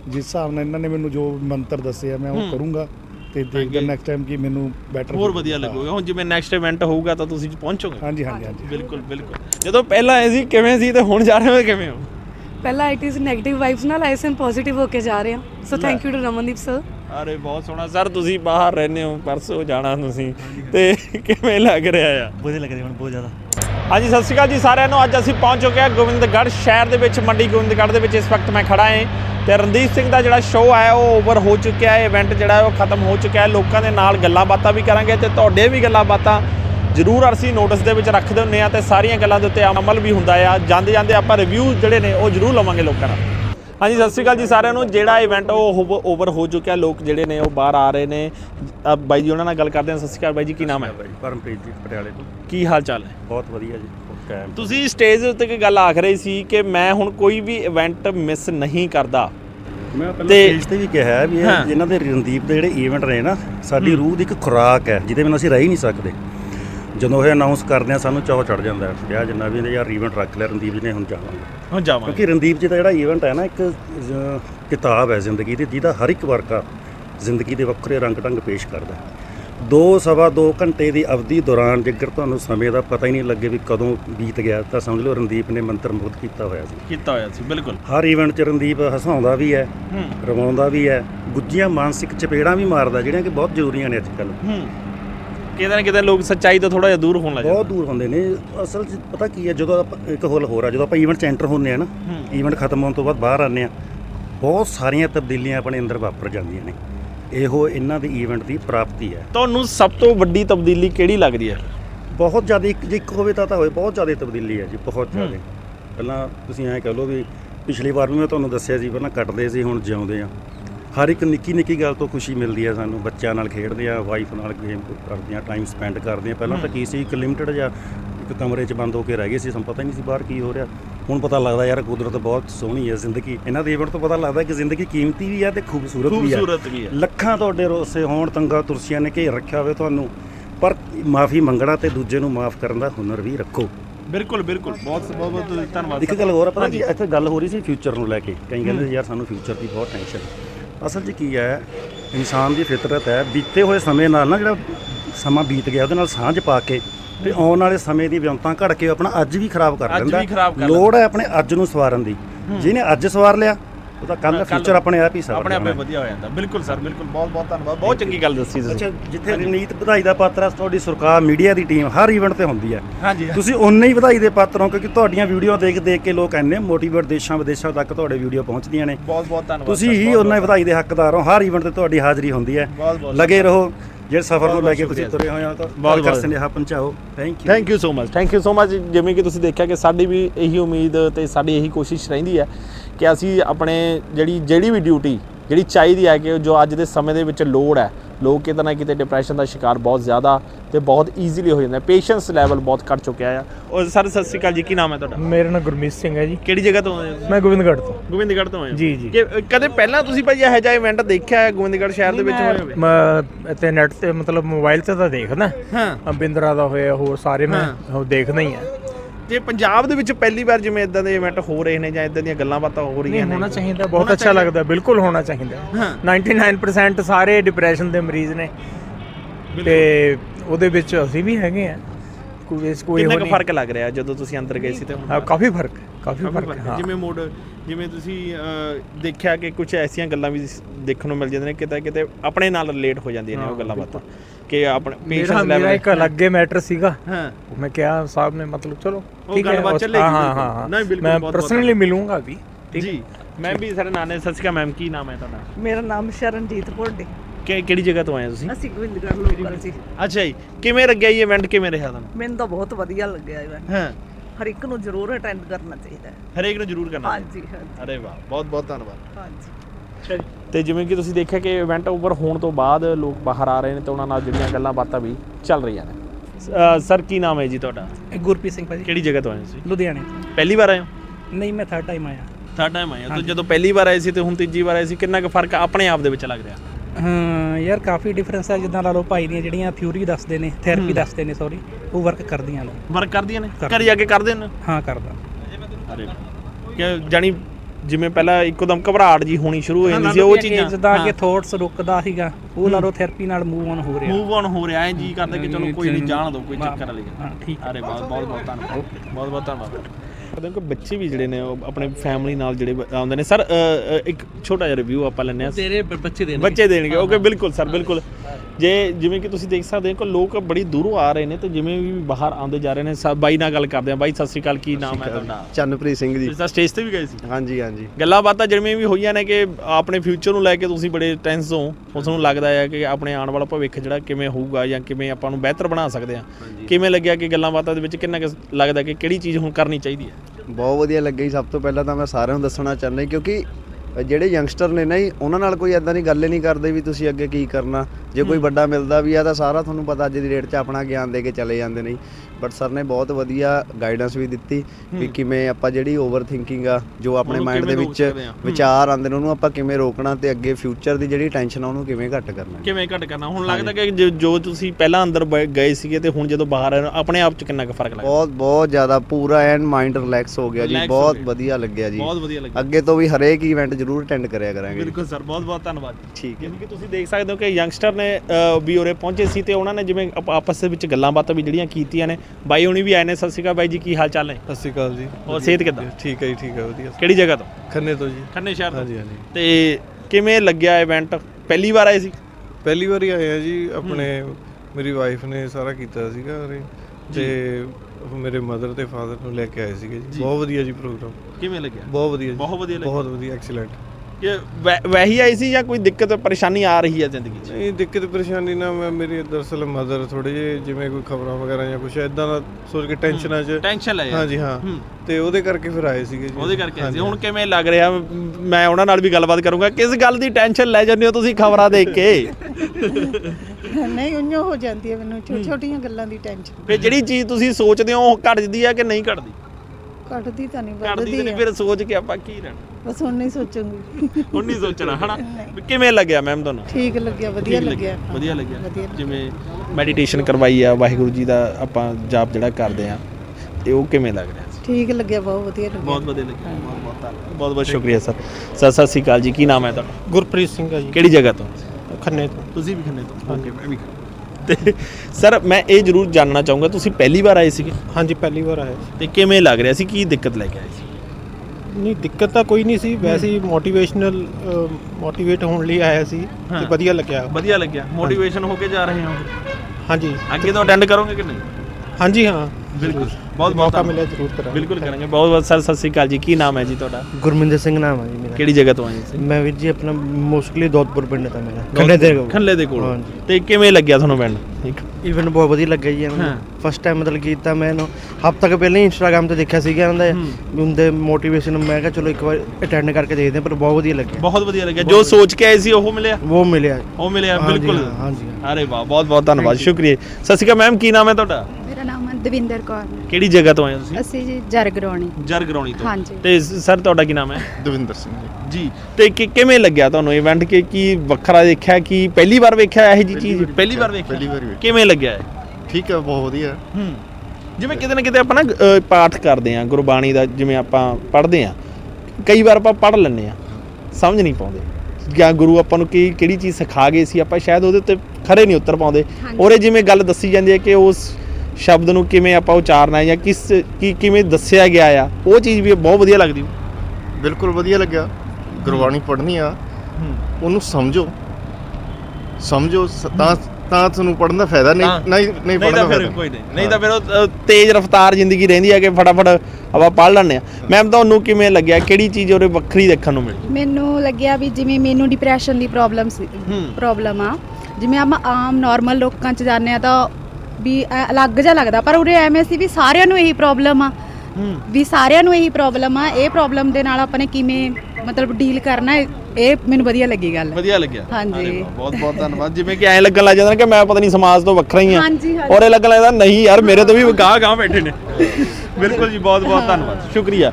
ਜਿਸ ਹਿਸਾਬ ਨਾਲ ਇਹਨਾਂ ਨੇ ਮੈਨੂੰ ਜੋ ਮੰਤਰ ਦੱਸੇ ਆ ਮੈਂ ਉਹ ਕਰੂੰਗਾ ਤੇ ਦੇਖਦਾ ਨੈਕਸਟ ਟਾਈਮ ਕਿ ਮੈਨੂੰ ਬੈਟਰ ਹੋਰ ਵਧੀਆ ਲੱਗੂਗਾ। ਹੁਣ ਜਿਵੇਂ ਨੈਕਸਟ ਇਵੈਂਟ ਹੋਊਗਾ ਤਾਂ ਤੁਸੀਂ ਪਹੁੰਚੋਗੇ? ਹਾਂਜੀ ਹਾਂਜੀ ਹਾਂਜੀ। ਬਿਲਕੁਲ ਬਿਲਕੁਲ। ਜਦੋਂ ਪਹਿਲਾਂ ਆਏ ਸੀ ਕਿਵੇਂ ਸੀ ਤੇ ਹੁਣ ਜਾ ਰਹੇ ਹੋ ਕਿਵੇਂ ਹੋ? ਪਹਿਲਾਂ ਆਈ ਸੀ ਨੈਗੇਟਿਵ ਵਾਈਬਸ ਨਾਲ ਆਏ ਸੀ ਪੋਜ਼ਿਟਿਵ ਹੋ ਕੇ ਜਾ ਰਹੇ ਹਾਂ। So thank you to Ramandeep sir ਅਰੇ ਬਹੁਤ ਸੋਹਣਾ। ਸਰ ਤੁਸੀਂ ਬਾਹਰ ਰਹਿੰਦੇ ਹੋ ਪਰਸੋਂ ਜਾਣਾ ਤੁਸੀਂ। ਤੇ ਕਿਵੇਂ ਲੱਗ ਰਿਹਾ ਆ? ਵਧੀਆ ਲੱਗ ਰਿਹਾ ਹੁਣ ਬਹੁਤ ਜ਼ਿਆਦਾ। ਹਾਂਜੀ, ਸਤਿ ਸ਼੍ਰੀ ਅਕਾਲ ਜੀ ਸਾਰਿਆਂ ਨੂੰ। ਅੱਜ ਅਸੀਂ ਪਹੁੰਚ ਚੁੱਕੇ ਹਾਂ ਗੋਬਿੰਦਗੜ੍ਹ ਸ਼ਹਿਰ ਦੇ ਵਿੱਚ, ਮੰਡੀ ਗੋਬਿੰਦਗੜ੍ਹ ਦੇ ਵਿੱਚ। ਇਸ ਵਕਤ ਮੈਂ ਖੜਾ ਹਾਂ ਤੇ ਰਣਦੀਪ ਸਿੰਘ ਦਾ ਜਿਹੜਾ ਸ਼ੋਅ ਹੈ ਉਹ ਓਵਰ ਹੋ ਚੁੱਕਿਆ ਹੈ। ਇਵੈਂਟ ਜਿਹੜਾ ਉਹ ਖਤਮ ਹੋ ਚੁੱਕਿਆ ਹੈ। ਲੋਕਾਂ ਦੇ ਨਾਲ ਗੱਲਾਂ ਬਾਤਾਂ ਵੀ ਕਰਾਂਗੇ ਤੇ ਤੁਹਾਡੇ ਵੀ ਗੱਲਾਂ ਬਾਤਾਂ ਜ਼ਰੂਰ ਅਸੀਂ ਨੋਟਿਸ ਦੇ ਵਿੱਚ ਰੱਖਦੇ ਹੁੰਨੇ ਆ ਤੇ ਸਾਰੀਆਂ ਗੱਲਾਂ ਦੇ ਉੱਤੇ ਅਮਲ ਵੀ ਹੁੰਦਾ ਆ। ਜਾਂਦੇ ਜਾਂਦੇ ਆਪਾਂ ਰਿਵਿਊ ਜਿਹੜੇ ਨੇ, ਉਹ ਜ਼ਰੂਰ ਲਵਾਂਗੇ ਲੋਕਾਂ ਨਾਲ। ਹਾਂਜੀ ਸਤਿ ਸ਼੍ਰੀ ਅਕਾਲ ਜੀ ਸਾਰਿਆਂ ਨੂੰ। ਜਿਹੜਾ ਇਵੈਂਟ ਉਹ ਓਵਰ ਹੋ ਚੁੱਕਿਆ। ਲੋਕ ਜਿਹੜੇ ਨੇ ਉਹ ਬਾਹਰ ਆ ਰਹੇ ਨੇ। ਅ, ਬਾਈ ਜੀ ਉਹਨਾਂ ਨਾਲ ਗੱਲ ਕਰਦੇ ਹਾਂ। ਸਤਿ ਸ਼੍ਰੀ ਅਕਾਲ ਬਾਈ ਜੀ ਕੀ ਨਾਮ ਹੈ? ਪਰਮਪ੍ਰੀਤ ਜੀ ਪਟਿਆਲੇ ਤੋਂ। ਕੀ ਹਾਲ ਚਾਲ ਹੈ? ਬਹੁਤ ਵਧੀਆ ਜੀ ਟਾਈਮ ਤੁਸੀਂ ਸਟੇਜ ਉੱਤੇ ਇੱਕ ਗੱਲ ਆਖ ਰਹੇ ਸੀ ਕਿ ਮੈਂ ਹੁਣ ਕੋਈ ਵੀ ਇਵੈਂਟ ਮਿਸ ਨਹੀਂ ਕਰਦਾ। ਮੈਂ ਪਹਿਲਾਂ ਤੇ- ਸਟੇਜ ਤੇ ਵੀ ਕਿਹਾ ਹੈ ਵੀ ਹਾਂ। ਇਹ ਇਹਨਾਂ ਦੇ ਰਣਦੀਪ ਦੇ ਜਿਹੜੇ ਈਵੈਂਟ ਨੇ ਨਾ ਸਾਡੀ ਰੂਹ ਦੀ ਇੱਕ ਖੁਰਾਕ ਹੈ ਜਿਹਦੇ ਬਿਨਾਂ ਅਸੀਂ ਰਹਿ ਹੀ ਨਹੀਂ ਸਕਦੇ। ਜਦੋਂ ਇਹ ਅਨਾਉਂਸ ਕਰਦੇ ਆ ਸਾਨੂੰ ਚਾਹ ਚੜ ਜਾਂਦਾ ਹੈ ਵਿਆਹ ਜਿੰਨਾ ਵੀ ਇਹਨੇ ਯਾਰ ਈਵੈਂਟ ਰੱਖ ਲਿਆ ਰਣਦੀਪ ਜੀ ਨੇ ਹੁਣ ਜਾਵਾਂਗੇ। ਹੁਣ ਜਾਵਾਂਗੇ। ਕਿਉਂਕਿ ਰਣਦੀਪ ਜੀ ਦਾ ਜਿਹੜਾ ਈਵੈਂਟ ਹੈ ਨਾ ਇੱਕ ਜ- ਕਿਤਾਬ ਹੈ ਜ਼ਿੰਦਗੀ ਦੀ ਜਿਹਦਾ ਹਰ ਇੱਕ ਵਰਕਾ ਜ਼ਿੰਦਗੀ ਦੇ ਵੱਖਰੇ ਰੰਗ ਢੰਗ ਪੇਸ਼ ਕਰਦਾ ਹੈ। ਦੋ ਸਵਾ ਦੋ ਘੰਟੇ ਦੀ ਅਵਧੀ ਦੌਰਾਨ ਜੇਕਰ ਤੁਹਾਨੂੰ ਸਮੇਂ ਦਾ ਪਤਾ ਹੀ ਨਹੀਂ ਲੱਗੇ ਵੀ ਕਦੋਂ ਬੀਤ ਗਿਆ ਤਾਂ ਸਮਝ ਲਓ ਰਣਦੀਪ ਨੇ ਮੰਤਰ ਮੁਗਧ ਕੀਤਾ ਹੋਇਆ ਸੀ। ਕੀਤਾ ਹੋਇਆ ਸੀ ਬਿਲਕੁਲ। ਹਰ ਈਵੈਂਟ 'ਚ ਰਣਦੀਪ ਹਸਾਉਂਦਾ ਵੀ ਹੈ ਹੂੰ। ਰਵਾਉਂਦਾ ਵੀ ਹੈ ਗੁੱਜੀਆਂ ਮਾਨਸਿਕ ਚਪੇੜਾਂ ਵੀ ਮਾਰਦਾ ਜਿਹੜੀਆਂ ਕਿ ਬਹੁਤ ਜ਼ਰੂਰੀਆਂ ਨੇ ਅੱਜ ਕੱਲ੍ਹ। ਹੂੰ। ਕਿਤੇ ਨਾ ਕਿਤੇ ਲੋਕ ਸੱਚਾਈ ਤੋਂ ਥੋੜਾ ਜਿਹਾ ਦੂਰ ਹੋਣ ਲੱਗ ਬਹੁਤ ਦੂਰ ਹੁੰਦੇ ਨੇ। ਅਸਲ 'ਚ ਪਤਾ ਕੀ ਹੈ ਜਦੋਂ ਆਪਾਂ ਇੱਕ ਹੋਰ ਹੋਰ ਆ ਜਦੋਂ ਆਪਾਂ ਈਵੈਂਟ 'ਚ ਐਂਟਰ ਹੁੰਦੇ ਆ ਨਾ। ਈਵੈਂਟ ਖਤਮ ਹੋਣ ਤੋਂ ਬਾਅਦ ਬਾਹਰ ਆਉਂਦੇ ਆ ਬਹੁਤ ਸਾਰੀਆਂ ਤਬਦੀਲੀਆਂ ਆਪਣੇ ਅੰਦਰ ਵਾਪਰ ਜਾਂਦੀਆਂ ਨੇ। ਇਹੋ ਇਹਨਾਂ ਦੀ ਈਵੈਂਟ ਦੀ ਪ੍ਰਾਪਤੀ ਹੈ। ਤੁਹਾਨੂੰ ਸਭ ਤੋਂ ਵੱਡੀ ਤਬਦੀਲੀ ਕਿਹੜੀ ਲੱਗਦੀ ਹੈ? ਬਹੁਤ ਜ਼ਿਆਦਾ ਇੱਕ ਜੇ ਇੱਕ ਹੋਵੇ ਤਾਂ ਤਾਂ ਹੋਵੇ ਬਹੁਤ ਜ਼ਿਆਦਾ ਤਬਦੀਲੀ ਹੈ ਜੀ ਬਹੁਤ ਜ਼ਿਆਦਾ। ਪਹਿਲਾਂ ਤੁਸੀਂ ਐਂ ਕਹ ਲਓ ਵੀ ਪਿਛਲੀ ਵਾਰ ਵੀ ਮੈਂ ਤੁਹਾਨੂੰ ਦੱਸਿਆ ਸੀ ਪਹਿਲਾਂ ਕੱਟਦੇ ਸੀ ਹੁਣ ਜਿਉਂਦੇ ਆ। ਹਰ ਇੱਕ ਨਿੱਕੀ ਨਿੱਕੀ ਗੱਲ ਤੋਂ ਖੁਸ਼ੀ ਮਿਲਦੀ ਹੈ ਸਾਨੂੰ ਬੱਚਿਆਂ ਨਾਲ ਖੇਡਦੇ ਆ ਵਾਈਫ ਨਾਲ ਗੇਮ ਕਰਦੇ ਆ ਟਾਈਮ ਸਪੈਂਡ ਕਰਦੇ ਆ। ਪਹਿਲਾਂ ਤਾਂ ਕੀ ਸੀ ਇੱਕ ਲਿਮਟਿਡ ਜਾਂ ਇੱਕ ਕਮਰੇ 'ਚ ਬੰਦ ਹੋ ਕੇ ਰਹਿ ਗਏ ਸੀ ਸਾਨੂੰ ਪਤਾ ਹੀ ਨਹੀਂ ਸੀ ਬਾਹਰ ਕੀ ਹੋ ਰਿਹਾ। ਹੁਣ ਪਤਾ ਲੱਗਦਾ ਯਾਰ ਕੁਦਰਤ ਬਹੁਤ ਸੋਹਣੀ ਹੈ ਜ਼ਿੰਦਗੀ। ਇਹਨਾਂ ਦੇ ਈਵੈਂਟ ਤੋਂ ਪਤਾ ਲੱਗਦਾ ਕਿ ਜ਼ਿੰਦਗੀ ਕੀਮਤੀ ਵੀ ਹੈ ਤੇ ਖੂਬਸੂਰਤ ਵੀ ਹੈ ਖੂਬਸੂਰਤ ਵੀ ਹੈ ਲੱਖਾਂ ਤੁਹਾਡੇ ਰੋਸੇ ਹੋਣ ਤੰਗਾ ਤੁਰਸੀਆਂ ਨੇ ਘੇਰ ਰੱਖਿਆ ਹੋਵੇ ਤੁਹਾਨੂੰ। ਪਰ ਮਾਫੀ ਮੰਗਣਾ ਤੇ ਦੂਜੇ ਨੂੰ ਮਾਫ ਕਰਨ ਦਾ ਹੁਨਰ ਵੀ ਰੱਖੋ। ਬਿਲਕੁਲ ਬਿਲਕੁਲ। ਬਹੁਤ ਬਹੁਤ ਬਹੁਤ ਧੰਨਵਾਦ ਇੱਕ ਗੱਲ ਹੋਰ ਆ, ਪਤਾ ਕੀ ਇੱਥੇ ਗੱਲ ਹੋ ਰਹੀ ਸੀ ਫਿਊਚਰ ਨੂੰ ਲੈ ਕੇ। ਕਈ ਕਹਿੰਦੇ ਯਾਰ ਸਾਨੂੰ ਫਿਊਚਰ ਦੀ ਬਹੁਤ ਟੈਨਸ਼ਨ ਅਸਲ 'ਚ ਕੀ ਹੈ ਇਨਸਾਨ ਦੀ ਫਿਤਰਤ ਹੈ। ਬੀਤੇ ਹੋਏ ਸਮੇਂ ਨਾਲ ਨਾ ਜਿਹੜਾ ਸਮਾਂ ਬੀਤ ਗਿਆ ਉਹਦੇ ਨਾਲ ਸਾਂਝ ਪਾ ਕੇ ਤੇ ਆਉਣ ਵਾਲੇ ਸਮੇਂ ਦੀ ਵਿਉਂਤਾਂ ਘੜ ਕੇ ਆਪਣਾ ਅੱਜ ਵੀ ਖਰਾਬ ਕਰ ਕਰ ਲੋੜ ਹੈ ਆਪਣੇ ਅੱਜ ਨੂੰ ਸਵਾਰਨ ਦੀ। ਜਿਹਨੇ ਅੱਜ ਸਵਾਰ ਲਿਆ ਉਹ ਤਾਂ ਕੱਲ ਫਿਊਚਰ ਆਪਣੇ ਆਪ ਹੀ ਸਵਾਰ ਆਪਣੇ ਆਪੇ। ਵਧੀਆ ਹੋ ਜਾਂਦਾ। ਬਿਲਕੁਲ ਸਰ ਬਿਲਕੁਲ। ਬਹੁਤ ਬਹੁਤ ਧੰਨਵਾਦ। ਬਹੁਤ ਚੰਗੀ ਗੱਲ ਦੱਸੀ ਤੁਸੀਂ। ਅੱਛਾ ਜਿੱਥੇ ਰਣਨੀਤ ਵਧਾਈ ਦਾ ਪਾਤਰ ਆ ਤੁਹਾਡੀ ਸਰਕਾਰ ਮੀਡੀਆ ਦੀ ਟੀਮ ਹਰ ਇਵੈਂਟ ਤੇ ਹੁੰਦੀ ਹੈ ਹਾਂਜੀ। ਤੁਸੀਂ ਉਨੇ ਹੀ ਵਧਾਈ ਦੇ ਪਾਤਰ ਹੋ ਕਿਉਂਕਿ ਤੁਹਾਡੀਆਂ ਵੀਡੀਓ ਦੇਖ ਦੇਖ ਕੇ ਲੋਕ ਇੰਨੇ ਮੋਟੀਵੇਟ ਦੇਸ਼ਾਂ ਵਿਦੇਸ਼ਾਂ ਤੱਕ ਤੁਹਾਡੇ ਵੀਡੀਓ ਪਹੁੰਚਦੀਆਂ ਨੇ। ਬਹੁਤ ਬਹੁਤ ਧੰਨਵਾਦ ਤੁਸੀਂ ਹੀ ਉਨਾ ਹੀ ਵਧਾਈ ਦੇ ਹੱਕਦਾਰ ਹੋ ਹਰ ਇਵੈਂਟ ਤੇ ਤੁਹਾਡੀ ਹਾਜ਼ਰੀ ਹੁੰਦੀ ਹੈ। ਲੱਗੇ ਰਹੋ ਜਿਹੜੇ ਸਫ਼ਰ ਨੂੰ ਲੈ ਕੇ ਤੁਸੀਂ ਤੁਰੇ ਹੋਏ ਹੋ ਤਾਂ ਬਹੁਤ ਬਹੁਤ। ਸੁਨੇਹਾ ਪਹੁੰਚਾਓ। Thank you thank you so much thank you so much ਜਿਵੇਂ ਕਿ ਤੁਸੀਂ ਦੇਖਿਆ ਕਿ ਸਾਡੀ ਵੀ ਇਹੀ ਉਮੀਦ ਤੇ ਸਾਡੀ ਇਹੀ ਕੋਸ਼ਿਸ਼ ਰਹਿੰਦੀ ਹੈ ਕਿ ਅਸੀਂ ਆਪਣੇ ਜਿਹੜੀ ਜਿਹੜੀ ਵੀ ਡਿਊਟੀ ਜਿਹੜੀ ਚਾਹੀਦੀ ਹੈ ਕਿ ਜੋ ਅੱਜ ਦੇ ਸਮੇਂ ਦੇ ਵਿੱਚ ਲੋੜ ਹੈ ਲੋਕ ਕਿਤੇ ਨਾ ਕਿਤੇ ਡਿਪਰੈਸ਼ਨ ਦਾ ਸ਼ਿਕਾਰ ਬਹੁਤ ਜ਼ਿਆਦਾ ਤੇ ਬਹੁਤ ਈਜ਼ੀਲੀ ਹੋ ਜਾਂਦਾ ਪੇਸ਼ੈਂਸ ਲੈਵਲ ਬਹੁਤ ਘਟ ਚੁੱਕਿਆ ਹੈ ਔਰ ਸਰ ਸਤਿ ਸ਼੍ਰੀ ਅਕਾਲ ਜੀ ਕੀ ਨਾਮ ਹੈ ਤੁਹਾਡਾ? ਮੇਰਾ ਨਾਮ ਗੁਰਮੀਤ ਸਿੰਘ ਹੈ ਜੀ। ਕਿਹੜੀ ਜਗ੍ਹਾ ਤੋਂ ਆਏ ਹੋ ਮੈਂ ਗੋਬਿੰਦਗੜ੍ਹ ਤੋਂ। ਗੋਬਿੰਦਗੜ੍ਹ ਤੋਂ ਆਏ ਹੋ? ਜੀ, ਜੀ। ਕਦੇ ਪਹਿਲਾਂ ਤੁਸੀਂ ਭਾਈ ਇਹੋ ਜਿਹਾ ਇਵੈਂਟ ਦੇਖਿਆ ਹੈ ਗੋਬਿੰਦਗੜ੍ਹ ਸ਼ਹਿਰ ਦੇ ਵਿੱਚ ਹੋਏ ਹੋਵੇ ਮੈਂ ਤੇ ਨੈਟ ਤੇ ਮਤਲਬ ਮੋਬਾਈਲ ਤੇ ਤਾਂ ਦੇਖਦਾ। ਹਾਂ। ਬਿੰਦਰਾ ਦਾ ਹੋਇਆ ਹੋਰ ਸਾਰੇ ਮੈਂ ਉਹ ਦੇਖਦਾ ਹੀ ਆ। ਜੇ ਪੰਜਾਬ ਦੇ ਵਿੱਚ ਪਹਿਲੀ ਵਾਰ ਜਿਵੇਂ ਇਦਾਂ ਦੇ ਇਵੈਂਟ ਹੋ ਰਹੇ ਨੇ ਜਾਂ ਇਦਾਂ ਦੀਆਂ ਗੱਲਾਂ ਬਾਤਾਂ ਹੋ ਰਹੀਆਂ ਨੇ? ਹੋਣਾ ਚਾਹੀਦਾ ਬਹੁਤ ਅੱਛਾ ਲੱਗਦਾ ਬਿਲਕੁਲ ਹੋਣਾ ਚਾਹੀਦਾ। ਹਾਂ। 99% ਸਾਰੇ ਡਿਪਰੈਸ਼ਨ ਦੇ ਮਰੀਜ਼ ਨੇ। ਤੇ ਉਹਦੇ ਵਿੱਚ ਅਸੀਂ ਵੀ ਹੈਗੇ ਆ। ਕੋਈ ਇਸ ਕੋਈ ਕਿੰਨਾ ਕੁ ਫ਼ਰਕ ਲੱਗ ਰਿਹਾ ਜਦੋਂ ਤੁਸੀਂ ਅੰਦਰ ਗਏ ਸੀ ਤੇ ਹੁਣ? ਹਾਂ, ਕਾਫੀ ਫ਼ਰਕ ਕਾਫੀ ਕਾਫੀ ਫ਼ਰਕ ਹੈ। ਜਿਵੇਂ ਮੋਡ ਜਿਵੇਂ ਤੁਸੀਂ ਦੇਖਿਆ ਕਿ ਕੁਝ ਐਸੀਆਂ ਗੱਲਾਂ ਵੀ ਦੇਖਣ ਨੂੰ ਮਿਲ ਜਾਂਦੀਆਂ ਨੇ ਕਿਤੇ ਕਿਤੇ ਆਪਣੇ ਨਾਲ ਰਿਲੇਟ ਹੋ ਜਾਂਦੀਆਂ ਨੇ ਉਹ ਗੱਲਾਂ ਬਾਤਾਂ। ਕਿ ਆਪਣੇ ਮੇਰਾ ਪੇਸ਼ੈਂਸ ਮੇਰਾ ਲੈਵਲ ਇੱਕ ਅਲੱਗੇ ਮੈਟਰ ਸੀਗਾ। ਹਾਂ। ਮੈਂ ਕਿਹਾ ਸਾਹਿਬ ਨੇ ਮਤਲਬ ਚਲੋ ਉਹ ਠੀਕ ਹੈ ਗੱਲਬਾਤ ਚੱਲੇਗੀ ਹਾਂ ਹਾਂ ਨਹੀਂ, ਬਿਲਕੁਲ, ਮੈਂ ਪਰਸਨਲੀ ਮਿਲੂੰਗਾ ਵੀ ਠੀਕ ਜੀ। ਮੈਂ ਵੀ ਸਾਡੇ ਨਾਨੇ ਅਕਾਲ ਮੈਮ ਕੀ ਨਾਮ ਹੈ ਤੁਹਾਡਾ? ਮੇਰਾ ਨਾਮ ਸ਼ਰਨਜੀਤ ਭੋਡੇ ਕਿ ਕਿਹੜੀ ਜਗ੍ਹਾ ਤੋਂ ਆਏ ਤੁਸੀਂ? ਅਸੀਂ ਗੋਬਿੰਦਗੜ੍ਹ ਲੋਕਲ ਸੀ। ਅੱਛਾ ਜੀ ਕਿਵੇਂ ਲੱਗਿਆ ਇਹ ਇਵੈਂਟ ਕਿਵੇਂ ਰਿਹਾ ਤੁਹਾਨੂੰ? ਮੈਨੂੰ ਤਾਂ ਬਹੁਤ ਵਧੀਆ ਲੱਗਿਆ ਇਵੈਂਟ ਹਾਂ। ਹਰ ਇੱਕ ਨੂੰ ਜ਼ਰੂਰ ਅਟੈਂਡ ਕਰਨਾ ਚਾਹੀਦਾ ਹੈ। ਹਰੇਕ ਨੂੰ ਜ਼ਰੂਰ ਕਰਨਾ ਹਾਂਜੀ ਹਾਂਜੀ। ਅਰੇ ਵਾਹ ਬਹੁਤ ਬਹੁਤ ਧੰਨਵਾਦ। ਹਾਂਜੀ। ਤੇ ਜਿਵੇਂ ਕਿ ਤੁਸੀਂ ਦੇਖਿਆ ਕਿ ਇਵੈਂਟ ਓਵਰ ਹੋਣ ਤੋਂ ਬਾਅਦ ਲੋਕ ਬਾਹਰ ਆ ਰਹੇ ਨੇ ਤੇ ਉਹਨਾਂ ਨਾਲ ਜਿਹੜੀਆਂ ਗੱਲਾਂ ਬਾਤਾਂ ਵੀ ਚੱਲ ਰਹੀਆਂ ਨੇ। ਅ, ਸਰ ਕੀ ਨਾਮ ਹੈ ਜੀ ਤੁਹਾਡਾ? ਗੁਰਪ੍ਰੀਤ ਸਿੰਘ ਭਾਜੀ। ਕਿਹੜੀ ਜਗ੍ਹਾ ਤੋਂ ਆਏ ਹੋ ਤੁਸੀਂ? ਲੁਧਿਆਣੇ ਪਹਿਲੀ ਵਾਰ ਆਏ ਹੋ? ਨਹੀਂ ਮੈਂ ਥਰਡ ਟਾਈਮ ਆਇਆ। ਥਰਡ ਟਾਈਮ ਆਏ ਹੋ? ਤਾਂ ਜਦੋਂ ਪਹਿਲੀ ਵਾਰ ਆਏ ਸੀ ਤੇ ਹੁਣ ਤੀਜੀ ਵਾਰ ਆਏ ਸੀ ਕਿੰਨਾ ਕੁ ਫ਼ਰਕ ਆਪਣੇ ਆਪ ਦੇ ਵਿੱਚ ਲੱਗ ਰਿਹਾ? ਹਾਂ ਯਾਰ ਕਾਫੀ ਡਿਫਰੈਂਸ ਹੈ ਜਿੱਦਾਂ ਲਾ ਲਓ ਭਾਈ ਦੀਆਂ ਜਿਹੜੀਆਂ ਥਿਊਰੀ ਦੱਸਦੇ ਨੇ ਥੈਰੇਪੀ ਦੱਸਦੇ ਨੇ ਸੌਰੀ ਉਹ ਵਰਕ ਕਰਦੀਆਂ ਨੇ। ਵਰਕ ਕਰਦੀਆਂ ਨੇ? ਕਰਦੀਆਂ। ਘਰੇ ਜਾ ਕੇ ਕਰਦੇ ਨੇ? ਹਾਂ ਕਰਦਾ। ਅਰੇ ਕਿ ਜਾਨੀ ਜਿਵੇਂ ਪਹਿਲਾਂ ਇੱਕੋਦਮ ਘਬਰਾਹਟ ਜੀ ਹੋਣੀ ਸ਼ੁਰੂ ਹੋ ਜਾਂਦੀ ਸੀ ਉਹ ਚੀਜ਼ਾਂ। ਜਿੱਦਾਂ ਕਿ ਥੋਟਸ ਰੁਕਦਾ ਸੀਗਾ ਉਹ ਲਾ ਲਓ ਥੈਰੇਪੀ ਨਾਲ ਮੂਵ ਔਨ ਹੋ ਰਿਹਾ। ਮੂਵ ਔਨ ਹੋ ਰਿਹਾ ਹੈ ਜੀ ਕਰਦਾ ਕਿ ਚਲੋ ਕੋਈ ਨਹੀਂ ਜਾਣ ਦੋ ਕੋਈ ਹਾਂ, ਚੱਕਰ ਵਾਲੀ ਗੱਲ। ਹਾਂ ਠੀਕ ਅਰੇ ਬਹੁਤ ਬਹੁਤ ਬਹੁਤ ਧੰਨਵਾਦ ਬਹੁਤ ਬਹੁਤ ਧੰਨਵਾਦ। ਦੇਖੋ ਬੱਚੇ ਵੀ ਜਿਹੜੇ ਨੇ ਉਹ ਆਪਣੇ ਫੈਮਿਲੀ ਨਾਲ ਜਿਹੜੇ ਆਉਂਦੇ ਨੇ। ਸਰ ਇੱਕ ਛੋਟਾ ਜਿਹਾ ਰਿਵਿਊ ਆਪਾਂ ਲੈਂਦੇ ਹਾਂ। ਤੇਰੇ ਬੱਚੇ ਦੇ ਬੱਚੇ ਦੇਣਗੇ। ਓਕੇ ਬਿਲਕੁਲ ਸਰ ਬਿਲਕੁਲ। ਜੇ ਜਿਵੇਂ ਕਿ ਤੁਸੀਂ ਦੇਖ ਸਕਦੇ ਹੋ ਕਿ ਲੋਕ ਬੜੀ ਦੂਰੋਂ ਆ ਰਹੇ ਨੇ ਤੇ ਜਿਵੇਂ ਵੀ ਬਾਹਰ ਆਉਂਦੇ ਜਾ ਰਹੇ ਨੇ ਸਭ ਬਾਈ ਨਾਲ ਗੱਲ ਕਰਦੇ ਆ। ਬਾਈ ਸਤਿ ਸ਼੍ਰੀ ਅਕਾਲ ਕੀ ਨਾਮ ਹੈ ਤੁਹਾਡਾ? ਚੰਨਪ੍ਰੀਤ ਸਿੰਘ ਜੀ। ਤੁਸੀਂ ਤਾਂ ਸਟੇਜ ਤੇ ਵੀ ਗਏ ਸੀ? ਹਾਂਜੀ ਹਾਂਜੀ। ਗੱਲਾਂ ਬਾਤਾਂ ਜਿਵੇਂ ਵੀ ਹੋਈਆਂ ਨੇ ਕਿ ਆਪਣੇ ਫਿਊਚਰ ਨੂੰ ਲੈ ਕੇ ਤੁਸੀਂ ਬੜੇ ਟੈਂਸ ਹੋ। ਉਸ ਨੂੰ ਲੱਗਦਾ ਹੈ ਕਿ ਆਪਣੇ ਆਉਣ ਵਾਲਾ ਭਵਿੱਖ ਜਿਹੜਾ ਕਿਵੇਂ ਹੋਊਗਾ ਜਾਂ ਕਿਵੇਂ ਆਪਾਂ ਨੂੰ ਬਿਹਤਰ ਬਣਾ ਸਕਦੇ ਆ। ਕਿਵੇਂ ਲੱਗਿਆ ਕਿ ਗੱਲਾਂ ਬਾਤਾਂ ਦੇ ਵਿੱਚ ਕਿੰਨਾ ਕੁ ਲੱਗਦਾ ਕਿ ਕਿਹੜੀ ਚੀਜ਼ ਹੁਣ ਕਰਨੀ ਚਾਹੀਦੀ ਹੈ? ਬਹੁਤ ਵਧੀਆ ਲੱਗਿਆ ਜੀ। ਸਭ ਤੋਂ ਪਹਿਲਾਂ ਤਾਂ ਮੈਂ ਸਾਰਿਆਂ ਨੂੰ ਦੱਸਣਾ ਚਾਹੁੰਦਾ ਕਿਉਂਕਿ ਜਿਹੜੇ ਯੰਗਸਟਰ ਨੇ ਨਾ ਜੀ, ਉਹਨਾਂ ਨਾਲ ਕੋਈ ਐਦਾਂ ਦੀ ਗੱਲ ਹੀ ਨਹੀਂ ਕਰਦੇ ਵੀ ਤੁਸੀਂ ਅੱਗੇ ਕੀ ਕਰਨਾ। ਜੇ ਕੋਈ ਵੱਡਾ ਮਿਲਦਾ ਵੀ ਆ ਤਾਂ ਸਾਰਾ ਤੁਹਾਨੂੰ ਪਤਾ ਅੱਜ ਦੀ ਡੇਟ 'ਚ ਆਪਣਾ ਗਿਆਨ ਦੇ ਕੇ ਚਲੇ ਜਾਂਦੇ ਨੇ ਬਟ ਸਰ ਨੇ ਬਹੁਤ ਵਧੀਆ ਗਾਈਡੈਂਸ ਵੀ ਦਿੱਤੀ ਵੀ ਕਿਵੇਂ ਆਪਾਂ ਜਿਹੜੀ ਓਵਰ ਥਿੰਕਿੰਗ ਆ ਜੋ ਆਪਣੇ ਮਾਈਂਡ ਦੇ ਵਿੱਚ। ਵਿਚਾਰ ਆਉਂਦੇ ਨੇ ਉਹਨੂੰ ਆਪਾਂ ਕਿਵੇਂ ਰੋਕਣਾ ਤੇ ਅੱਗੇ ਫਿਊਚਰ ਦੀ ਜਿਹੜੀ ਟੈਨਸ਼ਨ ਆ ਉਹਨੂੰ ਕਿਵੇਂ ਘੱਟ ਕਰਨਾ ਕਿਵੇਂ ਘੱਟ ਕਰਨਾ? ਹੁਣ ਲੱਗਦਾ ਕਿ ਜੋ- ਤੁਸੀਂ ਪਹਿਲਾਂ ਅੰਦਰ ਗਏ ਸੀਗੇ ਤੇ ਹੁਣ ਜਦੋਂ ਬਾਹਰ ਆਏ ਆਪਣੇ ਆਪ 'ਚ ਕਿੰਨਾ ਕੁ ਫ਼ਰਕ ਲੱਗਦਾ? ਬਹੁਤ ਬਹੁਤ ਜ਼ਿਆਦਾ ਪੂਰਾ ਐਨ ਮਾਈਂਡ ਰਿਲੈਕਸ ਹੋ ਗਿਆ ਜੀ ਬਹੁਤ। ਵਧੀਆ ਲੱਗਿਆ ਜੀ। ਬਹੁਤ ਵਧੀਆ ਲੱਗਿਆ। ਅੱਗੇ ਤੋਂ ਵੀ ਹਰੇਕ ਇਵੈਂਟ ਜ਼ਰੂਰ ਅਟੈਂਡ ਕਰਿਆ ਕਰਾਂਗੇ। ਬਿਲਕੁਲ ਸਰ ਬਹੁਤ ਬਹੁਤ ਧੰਨਵਾਦ ਠੀਕ ਹੈ। ਕਿ ਤੁਸੀਂ ਦੇਖ ਸਕਦੇ ਹੋ ਕਿ ਯੰਗਸਟਰ ਨੇ ਵੀ ਉਰੇ ਪਹੁੰਚੇ ਸੀ ਤੇ ਉਹਨਾਂ ਨੇ ਜਿਵੇਂ ਆਪ- ਆਪਸ ਦੇ ਵਿੱਚ ਗੱਲਾਂ ਬਾਤਾਂ ਵੀ ਜਿਹੜੀਆਂ ਕੀਤੀਆਂ ਨੇ। ਬਾਈ ਹੁਣੀ ਵੀ ਆਏ ਨੇ ਸਤਿ ਸ਼੍ਰੀ ਅਕਾਲ ਬਾਈ ਜੀ ਕੀ ਹਾਲ ਚਾਲ ਨੇ? ਸਤਿ ਸ਼੍ਰੀ ਅਕਾਲ ਜੀ। ਹੋਰ ਸਿਹਤ ਕਿੱਦਾਂ? ਠੀਕ ਹੈ ਜੀ ਠੀਕ ਹੈ ਵਧੀਆ। ਕਿਹੜੀ ਜਗ੍ਹਾ ਤੋਂ? ਖੰਨੇ ਤੋਂ ਜੀ। ਖੰਨੇ ਸ਼ਹਿਰ ਤੋਂ? ਹਾਂਜੀ ਹਾਂਜੀ। ਤੇ ਕਿਵੇਂ ਲੱਗਿਆ ਇਵੈਂਟ ਪਹਿਲੀ ਵਾਰ ਆਏ ਸੀ? ਪਹਿਲੀ ਵਾਰੀ ਆਏ ਆ ਜੀ ਆਪਣੇ ਮੇਰੀ ਵਾਈਫ ਨੇ ਸਾਰਾ ਕੀਤਾ ਸੀਗਾ ਤੇ ਮੇਰੇ ਮਦਰ ਤੇ ਫਾਦਰ ਨੂੰ ਲੈ ਕੇ ਆਏ ਸੀਗੇ ਜੀ। ਬਹੁਤ ਵਧੀਆ ਜੀ ਪ੍ਰੋਗਰਾਮ ਕਿਵੇਂ ਲੱਗਿਆ? ਬਹੁਤ ਵਧੀਆ ਜੀ। ਬਹੁਤ ਵਧੀਆ ਲੱਗਿਆ। ਬਹੁਤ ਵਧੀਆ ਐਕਸੀਲੈਂਟ ਕਿ ਵੈ- ਵੈਹੀ ਆਈ ਸੀ ਜਾਂ ਕੋਈ ਦਿੱਕਤ ਪਰੇਸ਼ਾਨੀ ਆ ਰਹੀ ਹੈ ਜ਼ਿੰਦਗੀ 'ਚ? ਨਹੀਂ ਦਿੱਕਤ ਪਰੇਸ਼ਾਨੀ ਨਾ ਮੈਂ ਮੇਰੀ ਦਰਅਸਲ ਮਦਰ ਥੋੜੇ ਜਿਹੇ ਜਿਵੇਂ ਕੋਈ ਖਬਰਾਂ ਵਗੈਰਾ ਜਾਂ ਕੁਝ ਐਦਾਂ ਦਾ ਸੋਚ ਕੇ ਟੈਨਸ਼ਨਾਂ 'ਚ ਟੈਨਸ਼ਨ ਲੈ ਹਾਂਜੀ ਹਾਂ। ਹੂੰ। ਤੇ ਉਹਦੇ ਕਰਕੇ ਫਿਰ ਆਏ ਸੀਗੇ ਜੀ। ਉਹਦੇ ਕਰਕੇ ਆਏ ਸੀ। ਹੁਣ ਕਿਵੇਂ ਲੱਗ ਰਿਹਾ? ਮ- ਉਹਨਾਂ ਨਾਲ ਵੀ ਗੱਲਬਾਤ ਕਰੂੰਗਾ। ਕਿਸ ਗੱਲ ਦੀ ਟੈਨਸ਼ਨ ਲੈ ਜਾਂਦੇ ਹੋ ਤੁਸੀਂ ਖਬਰਾਂ ਦੇਖ ਕੇ? ਨਹੀਂ ਉਈਓ ਹੋ ਜਾਂਦੀ ਹੈ ਮੈਨੂੰ ਛੋਟੀ ਛੋਟੀਆਂ ਗੱਲਾਂ ਦੀ ਟੈਨਸ਼ਨ। ਫਿਰ ਜਿਹੜੀ ਚੀਜ਼ ਤੁਸੀਂ ਸੋਚਦੇ ਹੋ ਉਹ ਘਟਦੀ ਹੈ ਕਿ ਨਹੀਂ ਘਟਦੀ? ਘਟਦੀ ਤਾਂ ਨਹੀਂ ਵੱਧਦੀ ਹੈ ਫਿਰ ਸੋਚ ਕੇ ਆਪਾਂ ਕੀ ਰਹਿਣਾ? ਬਸ ਹੁਣ ਨਹੀਂ ਸੋਚੂੰਗੀ। ਹੁਣ ਨਹੀਂ ਸੋਚਣਾ ਹਨਾ? ਵੀ ਕਿਵੇਂ ਲੱਗਿਆ ਮੈਮ ਤੁਹਾਨੂੰ? ਠੀਕ ਲੱਗਿਆ ਵਧੀਆ ਠੀਕ ਲੱਗਿਆ। ਵਧੀਆ ਲੱਗਿਆ। ਵਧੀਆ। ਜਿਵੇਂ ਮੈਡੀਟੇਸ਼ਨ ਕਰਵਾਈ ਆ ਵਾਹਿਗੁਰੂ ਜੀ ਦਾ ਆਪਾਂ ਜਾਪ ਜਿਹੜਾ ਕਰਦੇ ਆ ਤੇ ਉਹ ਕਿਵੇਂ ਲੱਗ ਰਿਹਾ? ਸੀ ਠੀਕ ਲੱਗਿਆ ਬਹੁਤ ਵਧੀਆ ਲੱਗਿਆ। ਬਹੁਤ ਵਧੀਆ ਲੱਗਿਆ। ਬਹੁਤ ਬਹੁਤ ਧੰਨਵਾਦ। ਬਹੁਤ ਬਹੁਤ ਸ਼ੁਕਰੀਆ ਸਰ। ਸਰ ਸਤਿ ਸ਼੍ਰੀ ਅਕਾਲ ਜੀ। ਕੀ ਨਾਮ ਹੈ ਤੁਹਾਡਾ? ਗੁਰਪ੍ਰੀਤ ਸਿੰਘ ਆ ਜੀ। ਕਿਹੜੀ ਜਗ੍ਹਾ ਤੋਂ? ਖੰਨੇ ਤੋਂ। ਤੁਸੀਂ ਵੀ ਖੰਨੇ ਤੋਂ? ਓਕੇ ਮੈਂ ਵੀ ਤੇ। ਸਰ ਮੈਂ ਇਹ ਜ਼ਰੂਰ ਜਾਣਨਾ ਚਾਹੂੰਗਾ ਤੁਸੀਂ ਪਹਿਲੀ ਵਾਰ ਆਏ ਸੀਗੇ? ਹਾਂਜੀ ਪਹਿਲੀ ਵਾਰ ਆਇਆ ਤੇ ਕਿਵੇਂ ਲੱਗ ਰਿਹਾ ਸੀ? ਕੀ ਦਿੱਕਤ ਲੈ ਕੇ ਆਏ ਸੀ? ਨਹੀਂ ਦਿੱਕਤ ਤਾਂ ਕੋਈ ਨਹੀਂ ਸੀ। ਵੈਸੇ ਹੀ ਮੋਟੀਵੇਸ਼ਨਲ ਮੋਟੀਵੇਟ ਹੋਣ ਲਈ ਆਇਆ ਸੀ ਹਾਂ। ਤੇ ਵਧੀਆ ਲੱਗਿਆ। ਵਧੀਆ ਲੱਗਿਆ। ਮੋਟੀਵੇਸ਼ਨ ਹੋ ਕੇ ਜਾ ਰਹੇ ਹੋ। ਹਾਂਜੀ। ਅੱਗੇ ਤੋਂ ਅਟੈਂਡ ਕਰੋਗੇ ਕਿ ਨਹੀਂ? ਹਾਂਜੀ ਹਾਂ। ਬਿਲਕੁਲ। ਬਹੁਤ ਬਹੁਤ ਮੌਕਾ ਮਿਲਿਆ ਜ਼ਰੂਰ ਕਰਾਂਗੇ। ਬਿਲਕੁਲ ਕਰਾਂਗੇ। ਬਹੁਤ ਬਹੁਤ ਸਰ ਸਤਿ ਸ਼੍ਰੀ ਅਕਾਲ ਜੀ। ਕੀ ਨਾਮ ਹੈ ਜੀ ਤੁਹਾਡਾ? ਗੁਰਮਿੰਦਰ ਸਿੰਘ ਨਾਮ ਹੈ ਜੀ ਮੇਰਾ। ਕਿਹੜੀ ਜਗ੍ਹਾ ਤੋਂ ਆਏ ਸੀ? ਮੈਂ ਵੀਰ ਜੀ ਆਪਣਾ ਮੋਸਟਲੀ ਦੋਦਪੁਰ ਪਿੰਡ ਦਾ ਮੇਰਾ। ਖੰਨੇ ਦੇ ਖੰਲੇ ਦੇ ਕੋਲ। ਤੇ ਕਿਵੇਂ ਲੱਗਿਆ ਤੁਹਾਨੂੰ ਪਿੰਡ? ਇੱਕ ਇਵੈਂਟ ਬਹੁਤ ਵਧੀਆ ਲੱਗਿਆ ਜੀ। ਮੈਨੂੰ ਫਸਟ ਟਾਈਮ ਮਤਲਬ ਕੀਤਾ ਮੈਂ ਇਹਨੂੰ ਹਫ਼ਤਾ ਕੁ ਪਹਿਲਾਂ ਹੀ ਇੰਸਟਾਗ੍ਰam ਤੇ ਦੇਖਿਆ ਸੀਗਾ ਉਹਨਾਂ ਦੇ। ਉਹਦੇ ਮੋਟੀਵੇਸ਼ਨ ਮੈਂ ਕਿਹਾ ਚਲੋ ਇੱਕ ਵਾਰ ਅਟੈਂਡ ਕਰਕੇ ਦੇਖਦੇ ਹਾਂ ਪਰ ਬਹੁਤ ਵਧੀਆ ਲੱਗਿਆ। ਬਹੁਤ ਵਧੀਆ ਲੱਗਿਆ। ਜੋ ਸੋਚ ਕੇ ਆਏ ਸੀ ਉਹ ਮਿਲਿਆ? ਉਹ ਮਿਲਿਆ। ਉਹ ਮਿਲਿਆ ਬਿਲਕੁਲ। ਹਾਂਜੀ। ਅਰੇ ਵਾਹ ਬਹੁਤ ਬਹੁਤ ਧੰਨਵਾਦ ਸ਼ੁਕਰੀਆ। ਸਤਿ ਸ਼੍ਰੀ ਅਕਾਲ ਮੈਮ ਕੀ ਨਾਮ ਹੈ ਤੁਹਾਡਾ? ਦਵਿੰਦਰ ਕੌਰ। ਕਿਹੜੀ ਜਗ੍ਹਾ ਤੋਂ ਆਏ ਹੋ ਤੁਸੀਂ? ਅਸੀਂ ਜੀ ਜਰਗਰੋਣੀ। ਜਰਗਰਾਉਣੀ ਤੋਂ। ਹਾਂਜੀ। ਤੇ ਸਰ ਤੁਹਾਡਾ ਕੀ ਨਾਮ ਹੈ? ਦਵਿੰਦਰ ਸਿੰਘ ਜੀ। ਜੀ ਤੇ ਕਿ ਕਿਵੇਂ ਲੱਗਿਆ ਤੁਹਾਨੂੰ ਇਵੈਂਟ ਕਿ ਕੀ ਵੱਖਰਾ ਦੇਖਿਆ ਕਿ ਪਹਿਲੀ ਵਾਰ ਵੇਖਿਆ ਇਹ ਜੀ ਚੀਜ਼? ਪਹਿਲੀ ਵਾਰ ਵੇਖਿਆ। ਪਹਿਲੀ ਵਾਰ ਵੇਖਿਆ। ਕਿਵੇਂ ਲੱਗਿਆ ਇਹ? ਠੀਕ ਹੈ ਬਹੁਤ ਵਧੀਆ। ਹੂੰ। ਜਿਵੇਂ ਕਿਤੇ ਨਾ ਕਿਤੇ ਆਪਾਂ ਨਾ ਅ, ਪਾਠ ਕਰਦੇ ਆ ਗੁਰਬਾਣੀ ਦਾ ਜਿਵੇਂ ਆਪਾਂ ਪੜ੍ਹਦੇ ਆ ਕਈ ਵਾਰ ਆਪਾਂ ਪੜ੍ਹ ਲੈਂਦੇ ਆ ਸਮਝ ਨਹੀਂ ਪਾਉਂਦੇ। ਜਾਂ ਗੁਰੂ ਆਪਾਂ ਨੂੰ ਕੀ ਕਿਹੜੀ ਚੀਜ਼ ਸਿਖਾ ਗਏ ਸੀ ਆਪਾਂ ਸ਼ਾਇਦ ਉਹਦੇ ਉੱਤੇ ਖਰੇ ਨਹੀਂ ਉਤਰ ਪਾਉਂਦੇ। ਔਰ ਇਹ ਜਿਵੇਂ ਗੱਲ ਦੱਸੀ ਜਾਂਦੀ ਹੈ ਕਿ ਉਸ ਸ਼ਬਦ ਨੂੰ ਕਿਵੇਂ ਆਪਾਂ ਉਚਾਰਨਾ ਹੈ ਜਾਂ ਕਿਸ ਕੀ ਕਿਵੇਂ ਦੱਸਿਆ ਗਿਆ ਆ ਉਹ ਚੀਜ਼ ਵੀ ਬਹੁਤ ਵਧੀਆ ਲੱਗਦੀ। ਬਿਲਕੁਲ ਵਧੀਆ ਲੱਗਿਆ। ਗੁਰਬਾਣੀ ਪੜ੍ਹਨੀ ਆ ਉਹਨੂੰ ਸਮਝੋ। ਸਮਝੋ ਤਾਂ ਤਾਂ ਤੁਹਾਨੂੰ ਪੜਨ ਦਾ ਫਾਇਦਾ। ਨਹੀਂ ਨਹੀਂ ਨਹੀਂ ਨਹੀਂ ਪੜਨ ਤਾਂ ਦਾ ਕੋਈ ਨਹੀਂ ਨਹੀਂ ਤਾਂ ਫਿਰ ਉਹ ਤੇਜ਼ ਰਫ਼ਤਾਰ ਜ਼ਿੰਦਗੀ ਰਹਿੰਦੀ ਹੈ ਕਿ ਫਟਾਫਟ ਆਪਾਂ ਪੜ੍ਹ ਲੈਂਦੇ ਆ। ਮੈਮ ਤੁਹਾਨੂੰ ਕਿਵੇਂ ਲੱਗਿਆ? ਕਿਹੜੀ ਚੀਜ਼ ਉਹਦੇ ਵੱਖਰੀ ਦੇਖਣ ਨੂੰ ਮਿਲੀ? ਮੈਨੂੰ ਲੱਗਿਆ ਵੀ ਜਿਵੇਂ ਮੈਨੂੰ ਡਿਪਰੈਸ਼ਨ ਦੀ ਪ੍ਰੋਬਲਮ ਸੀ। ਪ੍ਰੋਬਲਮ ਆ। ਜਿਵੇਂ ਆਪਾਂ ਆਮ ਨਾਰਮਲ ਲੋਕਾਂ 'ਚ ਜਾਂਦੇ ਆ ਤਾਂ ਵੀ ਐ ਅਲੱਗ ਜਿਹਾ ਲੱਗਦਾ ਪਰ ਉਰੇ ਐਵੇਂ ਸੀ ਵੀ ਸਾਰਿਆਂ ਨੂੰ ਇਹੀ ਪ੍ਰੋਬਲਮ ਆ। ਵੀ ਸਾਰਿਆਂ ਨੂੰ ਇਹੀ ਪ੍ਰੋਬਲਮ ਆ ਇਹ ਪ੍ਰੋਬਲਮ ਦੇ ਨਾਲ ਆਪਾਂ ਨੇ ਕਿਵੇਂ ਮਤਲਬ ਡੀਲ ਕਰਨਾ ਹੈ, ਇਹ ਮੈਨੂੰ ਵਧੀਆ ਲੱਗੀ ਗੱਲ। ਵਧੀਆ ਲੱਗਿਆ। ਹਾਂਜੀ। ਬਹੁਤ ਬਹੁਤ ਧੰਨਵਾਦ। ਜਿਵੇਂ ਕਿ ਐਂ ਲੱਗਣ ਲੱਗ ਜਾਂਦਾ ਨਾ ਕਿ ਮੈਂ ਪਤਾ ਨਹੀਂ ਸਮਾਜ ਤੋਂ ਵੱਖਰਾ ਹੀ ਹਾਂਜੀ, ਹਾਂਜੀ। ਔਰ ਇਹ ਲੱਗਣ ਲੱਗਦਾ ਨਹੀਂ ਯਾਰ ਮੇਰੇ ਤੋਂ ਵੀ ਗਾਹ ਗਾਹ ਬੈਠੇ ਨੇ। ਬਿਲਕੁਲ ਜੀ ਬਹੁਤ ਬਹੁਤ ਧੰਨਵਾਦ। ਸ਼ੁਕਰੀਆ।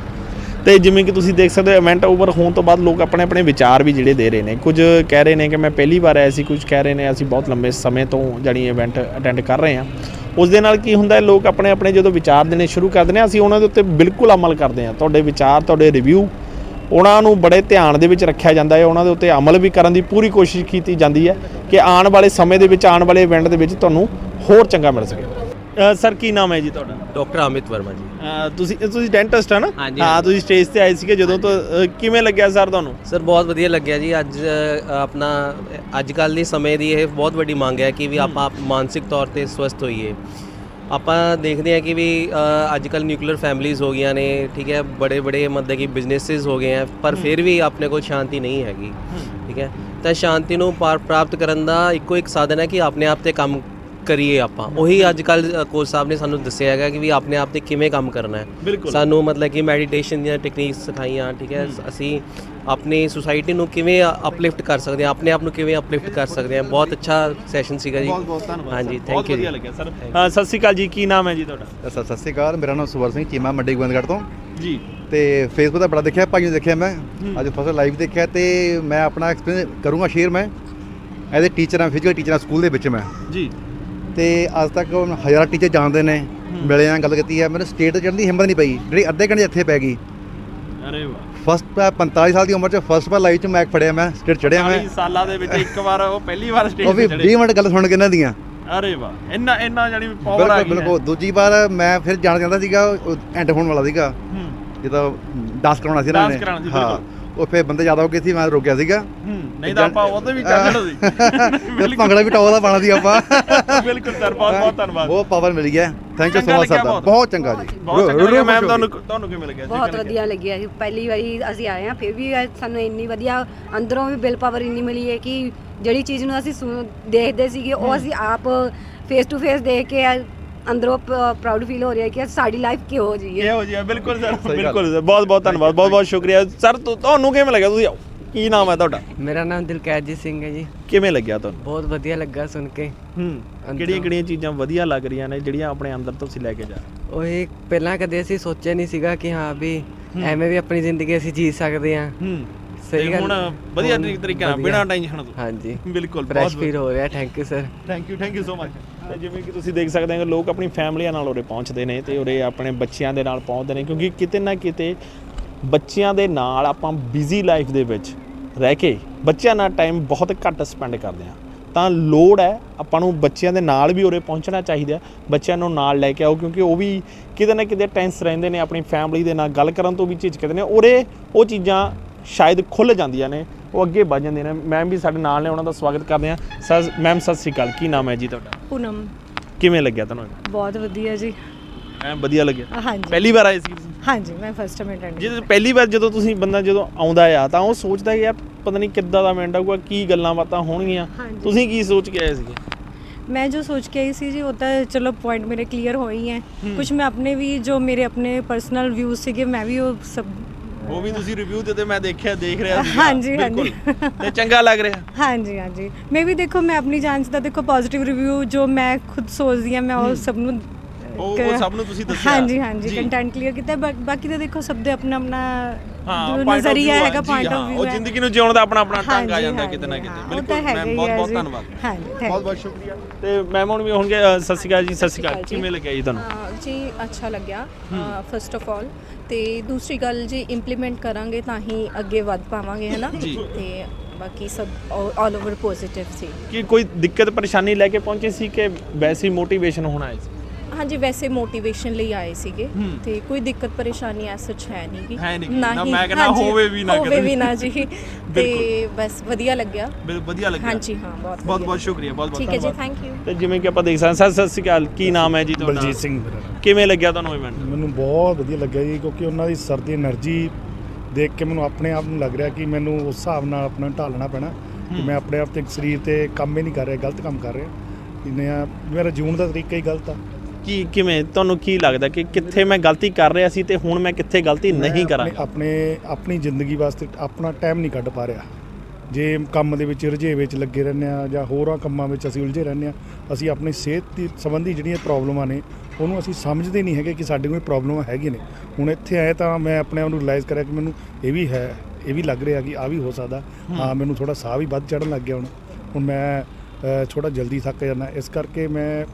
ਤੇ ਜਿਵੇਂ ਕਿ ਤੁਸੀਂ ਦੇਖ ਸਕਦੇ ਹੋ ਇਵੈਂਟ ਓਵਰ ਹੋਣ ਤੋਂ ਬਾਅਦ ਲੋਕ ਆਪਣੇ ਆਪਣੇ ਵਿਚਾਰ ਵੀ ਜਿਹੜੇ ਦੇ ਰਹੇ ਨੇ। ਕੁਝ ਕਹਿ ਰਹੇ ਨੇ ਕਿ ਮੈਂ ਪਹਿਲੀ ਵਾਰ ਆਇਆ ਸੀ, ਕੁਝ ਕਹਿ ਰਹੇ ਨੇ ਅਸੀਂ ਬਹੁਤ ਲੰਬੇ ਸਮੇਂ ਤੋਂ ਜਾਨੀ ਇਵੈਂਟ ਅਟੈਂਡ ਕਰ ਰਹੇ ਹਾਂ। ਉਸ ਦੇ ਨਾਲ ਕੀ ਹੁੰਦਾ ਲੋਕ ਆਪਣੇ ਆਪਣੇ ਜਦੋਂ ਵਿਚਾਰ ਦੇਣੇ ਸ਼ੁਰੂ ਕਰਦੇ ਨੇ ਅਸੀਂ ਉਹਨਾਂ ਦੇ ਉੱਤੇ ਬਿਲਕੁਲ ਅਮਲ ਕਰਦੇ ਹਾਂ। ਤੁਹਾਡੇ ਵਿਚਾਰ, ਤੁਹਾਡੇ ਰਿਵਿਊ ਉਹਨਾਂ ਨੂੰ ਬੜੇ ਧਿਆਨ ਦੇ ਵਿੱਚ ਰੱਖਿਆ ਜਾਂਦਾ ਹੈ, ਉਹਨਾਂ ਦੇ ਉੱਤੇ ਅਮਲ ਵੀ ਕਰਨ ਦੀ ਪੂਰੀ ਕੋਸ਼ਿਸ਼ ਕੀਤੀ ਜਾਂਦੀ ਹੈ ਕਿ ਆਉਣ ਵਾਲੇ ਸਮੇਂ ਦੇ ਵਿੱਚ, ਆਉਣ ਵਾਲੇ ਇਵੈਂਟ ਦੇ ਵਿੱਚ ਤੁਹਾਨੂੰ ਹੋਰ ਚੰਗਾ ਮਿਲ ਸਕੇ। ਸਰ ਕੀ ਨਾਮ ਹੈ ਜੀ ਤੁਹਾਡਾ? ਡਾਕਟਰ ਅਮਿਤ ਵਰਮਾ ਜੀ। ਤੁਸੀਂ ਤੁਸੀਂ ਡੈਂਟਿਸਟ ਆ ਨਾ? ਹਾਂਜੀ, ਹਾਂ। ਤੁਸੀਂ ਸਟੇਜ ਤੇ ਆਏ ਸੀਗੇ ਜਦੋਂ ਤੋਂ ਕਿਵੇਂ ਲੱਗਿਆ ਸਰ ਤੁਹਾਨੂੰ? ਸਰ ਬਹੁਤ ਵਧੀਆ ਲੱਗਿਆ ਜੀ। ਅੱਜ ਅ, ਆਪਣਾ ਅੱਜ ਕੱਲ੍ਹ ਦੀ ਸਮੇਂ ਦੀ ਇਹ ਬਹੁਤ ਵੱਡੀ ਮੰਗ ਹੈ ਕਿ ਵੀ ਆਪਾਂ ਮਾਨਸਿਕ ਤੌਰ ਤੇ ਸਵਸਥ ਹੋਈਏ। ਆਪਾਂ ਦੇਖਦੇ ਹਾਂ ਕਿ ਵੀ ਅ, ਅੱਜ ਕੱਲ੍ਹ ਨਿਊਕਲੀਅਰ ਫੈਮਲੀਜ਼ ਹੋ ਗਈਆਂ ਨੇ ਠੀਕ ਹੈ ਬੜੇ ਬੜੇ ਮਤਲਬ ਕਿ ਬਿਜ਼ਨੈਸਿਸ ਹੋ ਗਏ ਹੈ ਪਰ ਫਿਰ ਵੀ ਆਪਣੇ ਕੋਲ ਸ਼ਾਂਤੀ ਨਹੀਂ ਹੈਗੀ ਠੀਕ ਹੈ। ਤਾਂ ਸ਼ਾਂਤੀ ਨੂੰ ਪਾਰ- ਪ੍ਰਾਪਤ ਕਰਨ ਦਾ ਇੱਕੋ ਇੱਕ ਸਾਧਨ ਹੈ ਕਿ ਆਪਣੇ ਆਪ ਤੇ ਕੰਮ ਕਰੀਏ ਆਪਾਂ। ਉਹੀ ਅੱਜ ਕੱਲ੍ਹ ਕੋਚ ਸਾਹਿਬ ਨੇ ਸਾਨੂੰ ਦੱਸਿਆ ਹੈਗਾ ਕਿ ਵੀ ਆਪਣੇ ਆਪ ਤੇ ਕਿਵੇਂ ਕੰਮ ਕਰਨਾ ਹੈ। ਸਾਨੂੰ ਮਤਲਬ ਕਿ ਮੈਡੀਟੇਸ਼ਨ ਦੀਆਂ ਟੈਕਨੀਕਸ ਸਿਖਾਈਆਂ ਠੀਕ ਹੈ। ਅਸੀਂ ਆਪਣੀ ਸੁਸਾਇਟੀ ਨੂੰ ਕਿਵੇਂ ਅਪਲਿਫਟ ਕਰ ਸਕਦੇ ਹਾਂ ਆਪਣੇ ਆਪ ਨੂੰ ਕਿਵੇਂ ਅਪਲਿਫਟ ਕਰ ਸਕਦੇ ਹਾਂ। ਬਹੁਤ ਅੱਛਾ ਸੈਸ਼ਨ ਸੀਗਾ ਜੀ। ਬਹੁਤ ਬਹੁਤ ਧੰਨਵਾਦ ਹਾਂਜੀ ਥੈਂਕ ਬਹੁਤ ਯੂ ਵਧੀਆ ਲੱਗਿਆ ਸਰ। ਸਤਿ ਸ਼੍ਰੀ ਅਕਾਲ ਜੀ। ਕੀ ਨਾਮ ਹੈ ਜੀ ਤੁਹਾਡਾ? ਸਰ ਸਤਿ ਸ਼੍ਰੀ ਅਕਾਲ। ਮੇਰਾ ਨਾਮ ਸੁਵਰ ਸਿੰਘ ਚੀਮਾ ਮੰਡੀ ਗੋਬਿੰਦਗੜ੍ਹ ਤੋਂ। ਜੀ। ਤੇ ਫੇਸਬੁੱਕ ਦਾ ਬੜਾ ਦੇਖਿਆ ਭਾਈ ਨੂੰ ਦੇਖਿਆ ਮੈਂ। ਅੱਜ ਫਸਲ ਲਾਈਵ ਦੇਖਿਆ ਤੇ ਮੈਂ ਆਪਣਾ ਐਕਸਪੀਰੀਅੰਸ ਕਰੂੰਗਾ ਸ਼ੇਅਰ ਮੈਂ। ਐਜ਼ ਅ ਟੀਚਰ ਹਾਂ ਫਿਜ਼ੀਕਲ ਟੀਚਰ ਹਾਂ ਸਕੂਲ ਦੇ ਵਿੱਚ ਮੈਂ। ਜੀ। ਤੇ ਅੱਜ ਤੱਕ ਹਜ਼ਾਰਾਂ ਟੀਚਰ ਜਾਣਦੇ ਨੇ ਮਿਲੇ ਨਾਲ ਗੱਲ ਕੀਤੀ ਹੈ। ਮੈਨੂੰ ਸਟੇਟ ਤੇ ਚੜ੍ਹਨ ਦੀ ਹਿੰਮਤ ਨਹੀਂ ਪਈ। ਜਿਹੜੀ ਅੱਧੇ ਘੰਟੇ ਇੱਥੇ ਪੈ ਗਈ। ਅਰੇ ਵਾਹ। ਫਸਟ 45 ਸਾਲ ਦੀ ਉਮਰ 'ਚ ਫਸਟ ਵਾਰ ਲਾਈਵ 'ਚ ਮੈਕ ਫੜਿਆ ਮੈਂ ਸਟੇਟ ਚੜਿਆ ਮੈਂ। 40 ਸਾਲਾਂ ਦੇ ਵਿੱਚ ਇੱਕ ਵਾਰ ਉਹ ਪਹਿਲੀ ਵਾਰ ਸਟੇਜ ਉਹ ਵੀ ਤੇ 20 ਚੜੇ ਮਿੰਟ ਗੱਲ ਸੁਣ ਕੇ ਇਹਨਾਂ ਦੀਆਂ। ਅਰੇ ਵਾਹ। ਇੰਨਾ ਇੰਨਾ ਜਾਨੀ ਪਾਵਰ ਆ ਬਿਲਕੁਲ ਗਈ। ਬਿਲਕੁਲ। ਦੂਜੀ ਵਾਰ ਮੈਂ ਫਿਰ ਜਾਣ ਜਾਂਦਾ ਸੀਗਾ ਐਂਡ ਹੋਣ ਵਾਲਾ ਸੀਗਾ। ਹੂੰ। ਜਦੋਂ ਡਾਂਸ ਕਰਾਉਣਾ ਸੀ ਇਹਨਾਂ ਨੇ। ਹਾਂ। ਉਹ ਫਿਰ ਬੰਦੇ ਜ਼ਿਆਦਾ ਹੋ ਗਏ ਸੀ ਮੈਂ ਰੁਕ ਗਿਆ ਸੀਗਾ। ਹੂੰ। ਨਹੀਂ ਤਾਂ ਆਪਾਂ ਉਹਦੇ ਵੀ ਚੱਲ ਜਾਣਾ ਤੇ ਭੰਗੜਾ ਵੀ ਟੌਪ ਦਾ ਪਾਣਾ ਸੀ ਆਪਾਂ। ਸੀ ਬਿਲਕੁਲ ਸਰ ਬਹੁਤ ਬਹੁਤ ਧੰਨਵਾਦ। ਬਹੁਤ ਪਾਵਰ ਮਿਲ ਗਿਆ। Thank you so much sir ਬਹੁਤ। ਚੰਗਾ ਜੀ। ਬਹੁਤ ਚੰਗਾ ਲੱਗਿਆ। ਮੈਮ ਤੁਹਾਨੂੰ ਤੁਹਾਨੂੰ ਕਿਵੇਂ ਲੱਗਿਆ? ਬਹੁਤ ਵਧੀਆ ਲੱਗਿਆ ਜੀ। ਪਹਿਲੀ ਵਾਰੀ ਅਸੀਂ ਆਏ ਹਾਂ ਫਿਰ ਵੀ ਸਾਨੂੰ ਇੰਨੀ ਵਧੀਆ ਅੰਦਰੋਂ ਵੀ ਬਿਲ ਪਾਵਰ ਇੰਨੀ ਮਿਲੀ ਹੈ ਕਿ ਜਿਹੜੀ ਚੀਜ਼ ਨੂੰ ਅਸੀਂ ਦੇਖਦੇ ਸੀਗੇ ਉਹ ਅਸੀਂ ਆਪ ਫੇਸ ਟੂ ਫੇਸ ਦੇਖ ਕੇ ਅੰਦਰੋਂ ਪ੍ਰਾਊਡ ਫੀਲ ਹੋ ਰਿਹਾ ਕਿ ਸਾਡੀ ਲਾਈਫ ਕਿਹੋ ਜੀ ਹੈ। ਇਹ ਹੋ? ਜੀ ਬਿਲਕੁਲ ਸਰ ਬਿਲਕੁਲ ਸਰ ਬਹੁਤ ਬਹੁਤ ਧੰਨਵਾਦ। ਬਹੁਤ ਬਹੁਤ ਸ਼ੁਕਰੀਆ। ਸਰ ਤੁਹਾਨੂੰ ਕਿਵੇਂ ਲੱਗਿਆ? ਤੁਸੀਂ ਆਓ। ਕੀ ਨਾਮ ਹੈ ਤੁਹਾਡਾ? ਮੇਰਾ ਨਾਮ ਦਿਲਕੈਦ ਸਿੰਘ ਹੈ ਜੀ। ਕਿਵੇਂ ਲੱਗਿਆ ਤੁਹਾਨੂੰ? ਬਹੁਤ ਵਧੀਆ ਲੱਗਾ ਸੁਣ ਕੇ। ਹੂੰ ਕਿਹੜੀਆਂ ਕਿਹੜੀਆਂ ਚੀਜ਼ਾਂ ਵਧੀਆ ਲੱਗ ਰਹੀਆਂ ਨੇ ਜਿਹੜੀਆਂ ਆਪਣੇ ਅੰਦਰ ਤੁਸੀਂ ਲੈ ਕੇ ਜਾ? ਉਹ ਇਹ ਪਹਿਲਾਂ ਕਦੇ ਅਸੀਂ ਸੋਚਿਆ ਨਹੀਂ ਸੀਗਾ ਕਿ ਹਾਂ ਵੀ ਐਵੇਂ ਵੀ ਆਪਣੀ ਜ਼ਿੰਦਗੀ ਅਸੀਂ ਜੀ ਸਕਦੇ ਹਾਂ। ਹੂੰ। ਸਹੀ ਤੇ ਗੱਲ। ਹੁਣ ਵਧੀਆ ਤਰੀਕੇ ਨਾਲ। ਬਿਨਾਂ ਟੈਨਸ਼ਨ ਤੋਂ। ਹਾਂਜੀ। ਬਿਲਕੁਲ ਫਰੈਸ਼ ਫੀਲ ਹੋ ਰਿਹਾ thank you sir thank you thank you so much ਤੇ ਜਿਵੇਂ ਕਿ ਤੁਸੀਂ ਦੇਖ ਸਕਦੇ ਹੋ ਲੋਕ ਆਪਣੀ ਫੈਮਲੀਆਂ ਨਾਲ ਉਰੇ ਪਹੁੰਚਦੇ ਨੇ ਤੇ ਉਰੇ ਆਪਣੇ ਬੱਚਿਆਂ ਦੇ ਨਾਲ ਪਹੁੰਚਦੇ ਨੇ ਕਿਉਂਕਿ ਕਿਤੇ ਨਾ ਕਿਤੇ ਬੱਚਿਆਂ ਦੇ ਨਾਲ ਆਪਾਂ ਬਿਜ਼ੀ ਲਾਈਫ ਦੇ ਵਿੱਚ ਰਹਿ ਕੇ ਬੱਚਿਆਂ ਨਾਲ ਟਾਈਮ ਬਹੁਤ ਘੱਟ ਸਪੈਂਡ ਕਰਦੇ ਹਾਂ। ਤਾਂ ਲੋੜ ਹੈ ਆਪਾਂ ਨੂੰ ਬੱਚਿਆਂ ਦੇ ਨਾਲ ਵੀ ਉਰੇ ਪਹੁੰਚਣਾ ਚਾਹੀਦਾ। ਬੱਚਿਆਂ ਨੂੰ ਨਾਲ ਲੈ ਕੇ ਆਓ ਕਿਉਂਕਿ ਉਹ ਵੀ ਕਿਤੇ ਨਾ ਕਿਤੇ ਟੈਂਸ ਰਹਿੰਦੇ ਨੇ ਆਪਣੀ ਫੈਮਿਲੀ ਦੇ ਨਾਲ ਗੱਲ ਕਰਨ ਤੋਂ ਵੀ ਝਿਜਕਦੇ ਨੇ। ਉਰੇ ਉਹ ਚੀਜ਼ਾਂ ਸ਼ਾਇਦ ਖੁੱਲ ਜਾਂਦੀਆਂ ਨੇ ਉਹ ਅੱਗੇ ਵੱਧ ਜਾਂਦੀਆਂ ਨੇ। ਮੈਮ ਵੀ ਸਾਡੇ ਨਾਲ ਨੇ ਉਹਨਾਂ ਦਾ ਸਵਾਗਤ ਕਰਦੇ ਹਾਂ। ਸਰ ਮੈਮ ਸਤਿ ਸ੍ਰੀ ਅਕਾਲ। ਕੀ ਨਾਮ ਹੈ ਜੀ ਤੁਹਾਡਾ? ਪੂਨਮ। ਕਿਵੇਂ ਲੱਗਿਆ ਤੁਹਾਨੂੰ? ਬਹੁਤ ਵਧੀਆ ਜੀ। ਐ ਵਧੀਆ ਲੱਗਿਆ। ਹਾਂਜੀ। ਪਹਿਲੀ ਵਾਰ ਆਏ ਸੀ ਤੁਸੀਂ? ਹਾਂਜੀ ਮੈਂ ਫਸਟ ਟਾਈਮ ਅਟੈਂਡ ਜਦੋਂ ਪਹਿਲੀ ਵਾਰ ਜਦੋਂ ਤੁਸੀਂ ਬੰਦਾ ਜਦੋਂ ਆਉਂਦਾ ਆ ਤਾਂ ਉਹ ਸੋਚਦਾ ਕਿ ਯਾਰ ਪਤਾ ਨਹੀਂ ਕਿੱਦਾਂ ਦਾ ਮਿੰਟ ਆਊਗਾ ਕੀ ਗੱਲਾਂ ਬਾਤਾਂ ਹੋਣਗੀਆਂ। ਹਾਂਜੀ। ਤੁਸੀਂ ਕੀ ਸੋਚ ਕੇ ਆਏ ਸੀਗੇ? ਮੈਂ ਜੋ ਸੋਚ ਕੇ ਆਈ ਸੀ ਜੀ ਉਹ ਤਾਂ ਚਲੋ ਪੁਆਇੰਟ ਮੇਰੇ ਕਲੀਅਰ ਹੋ ਹੀ। ਹੈ। ਕੁਝ ਮੈਂ ਆਪਣੇ ਵੀ ਜੋ ਮੇਰੇ ਆਪਣੇ ਪਰਸਨਲ ਵਿਊਜ਼ ਸੀਗੇ ਮੈਂ ਵੀ ਉਹ ਸਭ ਉਹ ਵੀ ਤੁਸੀਂ ਰਿਵਿਊ ਦਿੱਤੇ ਮੈਂ ਦੇਖਿਆ ਦੇਖ ਰਿਹਾ ਸੀ ਹਾਂਜੀ, ਹਾਂਜੀ। ਤੇ ਚੰਗਾ ਲੱਗ ਰਿਹਾ। ਹਾਂਜੀ ਹਾਂਜੀ। ਮੈਂ ਵੀ ਦੇਖੋ ਮੈਂ ਆਪਣੀ ਜਾਨ 'ਚ ਤਾਂ ਦੇਖੋ ਪੋਜ਼ਿਟਿਵ ਰਿਵਿਊ ਜੋ ਮੈਂ ਖੁਦ ਸੋਚਦੀ ਹਾਂ ਮੈਂ ਉਹ ਸਭ ਨੂੰ ਉਹ ਉਹ ਸਭ ਨੂੰ ਤੁਸੀਂ ਦੱਸਿਆ। ਹਾਂਜੀ ਹਾਂਜੀ। ਕੰਟੈਂਟ ਕਲੀਅਰ ਕੀਤਾ। ਬਾਕੀ ਤਾਂ ਦੇਖੋ ਸਭ ਦੇ ਆਪਣਾ ਆਪਣਾ ਹਾਂ ਨਜ਼ਰੀਆ ਹੈਗਾ ਪੁਆਇੰਟ ਆਫ ਵਿਊ ਉਹ ਜ਼ਿੰਦਗੀ ਨੂੰ ਜਿਉਣ ਦਾ ਆਪਣਾ ਆਪਣਾ ਢੰਗ ਆ ਜਾਂਦਾ ਕਿਤੇ ਨਾ ਕਿਤੇ। ਬਿਲਕੁਲ ਮੈਮ ਬਹੁਤ ਬਹੁਤ। ਧੰਨਵਾਦ। ਹਾਂਜੀ ਬਹੁਤ ਬਹੁਤ ਸ਼ੁਕਰੀਆ। ਤੇ ਮੈਮ ਹੁਣ ਵੀ ਹੋਣਗੇ ਸਤਿ ਸ਼੍ਰੀ ਅਕਾਲ ਜੀ ਸਤਿ ਸ਼੍ਰੀ ਅਕਾਲ। ਜੀ। ਕਿਵੇਂ ਲੱਗਿਆ ਜੀ ਤੁਹਾਨੂੰ? ਹਾਂ, ਜੀ ਅੱਛਾ ਲੱਗਿਆ ਫਸਟ ਆਫ ਆਲ ਤੇ ਦੂਸਰੀ ਗੱਲ ਜੀ ਇੰਪਲੀਮੈਂਟ ਕਰਾਂਗੇ ਤਾਂ ਹੀ ਅੱਗੇ ਵੱਧ ਪਾਵਾਂਗੇ ਹੈ ਨਾ ਜੀ। ਤੇ ਬਾਕੀ ਸਭ ਆਲ ਓਵਰ ਪੋਜ਼ਿਟਿਵ ਸੀ। ਕਿ ਕੋਈ ਦਿੱਕਤ ਪਰੇਸ਼ਾਨੀ ਲੈ ਕੇ ਪਹੁੰਚੇ ਸੀ ਕਿ ਵੈਸੀ ਮੋਟੀਵੇਸ਼ਨ ਹੋਣਾ ਹੈ ਹਾਂਜੀ ਵੈਸੇ ਮੋਟੀਵੇਸ਼ਨ ਲਈ ਆਏ ਸੀਗੇ। ਤੇ ਕੋਈ ਦਿੱਕਤ ਪਰੇਸ਼ਾਨੀ ਐਸ ਸੱਚ ਹੈ ਨਹੀਂਗੀ ਹੈ ਨਾ ਮੈਂ ਕਹਿੰਦਾ ਹੋਵੇ ਵੀ ਨਾ ਹੋਵੇ ਵੀ ਨਾ ਜੀ। ਤੇ ਬਸ ਵਧੀਆ ਲੱਗਿਆ। ਬਿਲ- ਵਧੀਆ ਲੱਗਿਆ। ਹਾਂਜੀ ਹਾਂ ਬਹੁਤ ਬਹੁਤ ਸ਼ੁਕਰੀਆ ਬਹੁਤ ਬਹੁਤ ਠੀਕ ਹੈ ਜੀ ਥੈਂਕ ਯੂ ਤੇ ਜਿਵੇਂ ਕਿ ਆਪਾਂ ਦੇਖ ਸਕਦੇ ਸਰ ਸਤਿ ਸ਼੍ਰੀ ਅਕਾਲ। ਕੀ ਨਾਮ ਹੈ ਜੀ ਤੁਹਾਡਾ? ਬਲਜੀਤ ਸਿੰਘ ਕਿਵੇਂ ਲੱਗਿਆ ਤੁਹਾਨੂੰ ਇਵੈਂਟ ਮੈਨੂੰ ਬਹੁਤ ਵਧੀਆ ਲੱਗਿਆ ਜੀ ਕਿਉਂਕਿ ਉਹਨਾਂ ਦੀ ਸਰਦੀ એનર્ਜੀ ਦੇਖ ਕੇ ਮੈਨੂੰ ਆਪਣੇ ਆਪ ਨੂੰ ਲੱਗ ਰਿਹਾ ਕਿ ਮੈਨੂੰ ਉਸ ਹਿਸਾਬ ਨਾਲ ਆਪਣਾ ਢਾਲਣਾ ਪੈਣਾ। ਕਿ ਮੈਂ ਆਪਣੇ ਆਪ ਤੇ ਸਰੀਰ ਤੇ ਕੰਮ ਹੀ ਨਹੀਂ ਕਰ ਰਿਹਾ ਗਲਤ ਕੰਮ ਕਰ ਰਿਹਾ। ਇੰਨੇ ਮੇਰਾ ਜੂਨ ਦਾ ਤਰੀਕਾ ਹੀ ਗਲਤ ਆ। ਕੀ ਕਿਵੇਂ ਤੁਹਾਨੂੰ ਕੀ ਲੱਗਦਾ ਕਿ ਕਿੱਥੇ ਮੈਂ ਗਲਤੀ ਕਰ ਰਿਹਾ ਸੀ ਤੇ ਹੁਣ ਮੈਂ ਕਿੱਥੇ ਗਲਤੀ ਨਹੀਂ ਕਰਾਂ? ਆਪਣੇ- ਆਪਣੇ ਆਪਣੀ ਜ਼ਿੰਦਗੀ ਵਾਸਤੇ ਆਪਣਾ ਟਾਈਮ ਨਹੀਂ ਕੱਢ ਪਾ ਰਿਹਾ। ਜੇ ਕੰਮ ਦੇ ਵਿੱਚ ਰੁਝੇਵੇ ਵਿੱਚ ਲੱਗੇ ਰਹਿੰਦੇ ਆ ਜਾਂ ਹੋਰਾਂ ਕੰਮਾਂ ਵਿੱਚ ਅਸੀਂ ਉਲਝੇ ਰਹਿੰਦੇ ਆ ਅਸੀਂ ਆਪਣੀ ਸਿਹਤ ਦੀ ਸੰਬੰਧੀ ਜਿਹੜੀਆਂ ਪ੍ਰੋਬਲਮਾਂ ਨੇ ਉਹਨੂੰ ਅਸੀਂ ਸਮਝਦੇ ਨਹੀਂ ਹੈਗੇ ਕਿ ਸਾਡੇ ਕੋਲ ਪ੍ਰੋਬਲਮ ਹੈਗੀ ਨੇ। ਹੁਣ ਇੱਥੇ ਆਏ ਤਾਂ ਮੈਂ ਆਪਣੇ ਆਪ ਨੂੰ ਰਿਅਲਾਈਜ਼ ਕਰਿਆ ਕਿ ਮੈਨੂੰ ਇਹ ਵੀ ਹੈ ਇਹ ਵੀ ਲੱਗ ਰਿਹਾ ਕਿ ਆ ਵੀ ਹੋ ਸਕਦਾ। ਹਾਂ। ਮੈਨੂੰ ਥੋੜਾ ਸਾਹ ਵੀ ਵੱਧ ਚੜਨ ਲੱਗ ਗਿਆ ਹੁਣ। ਹੁਣ ਮੈਂ ਅ, ਥੋੜਾ ਜਲਦੀ ਥੱਕ ਜਾਂਦਾ। ਇਸ ਕਰਕੇ ਮੈਂ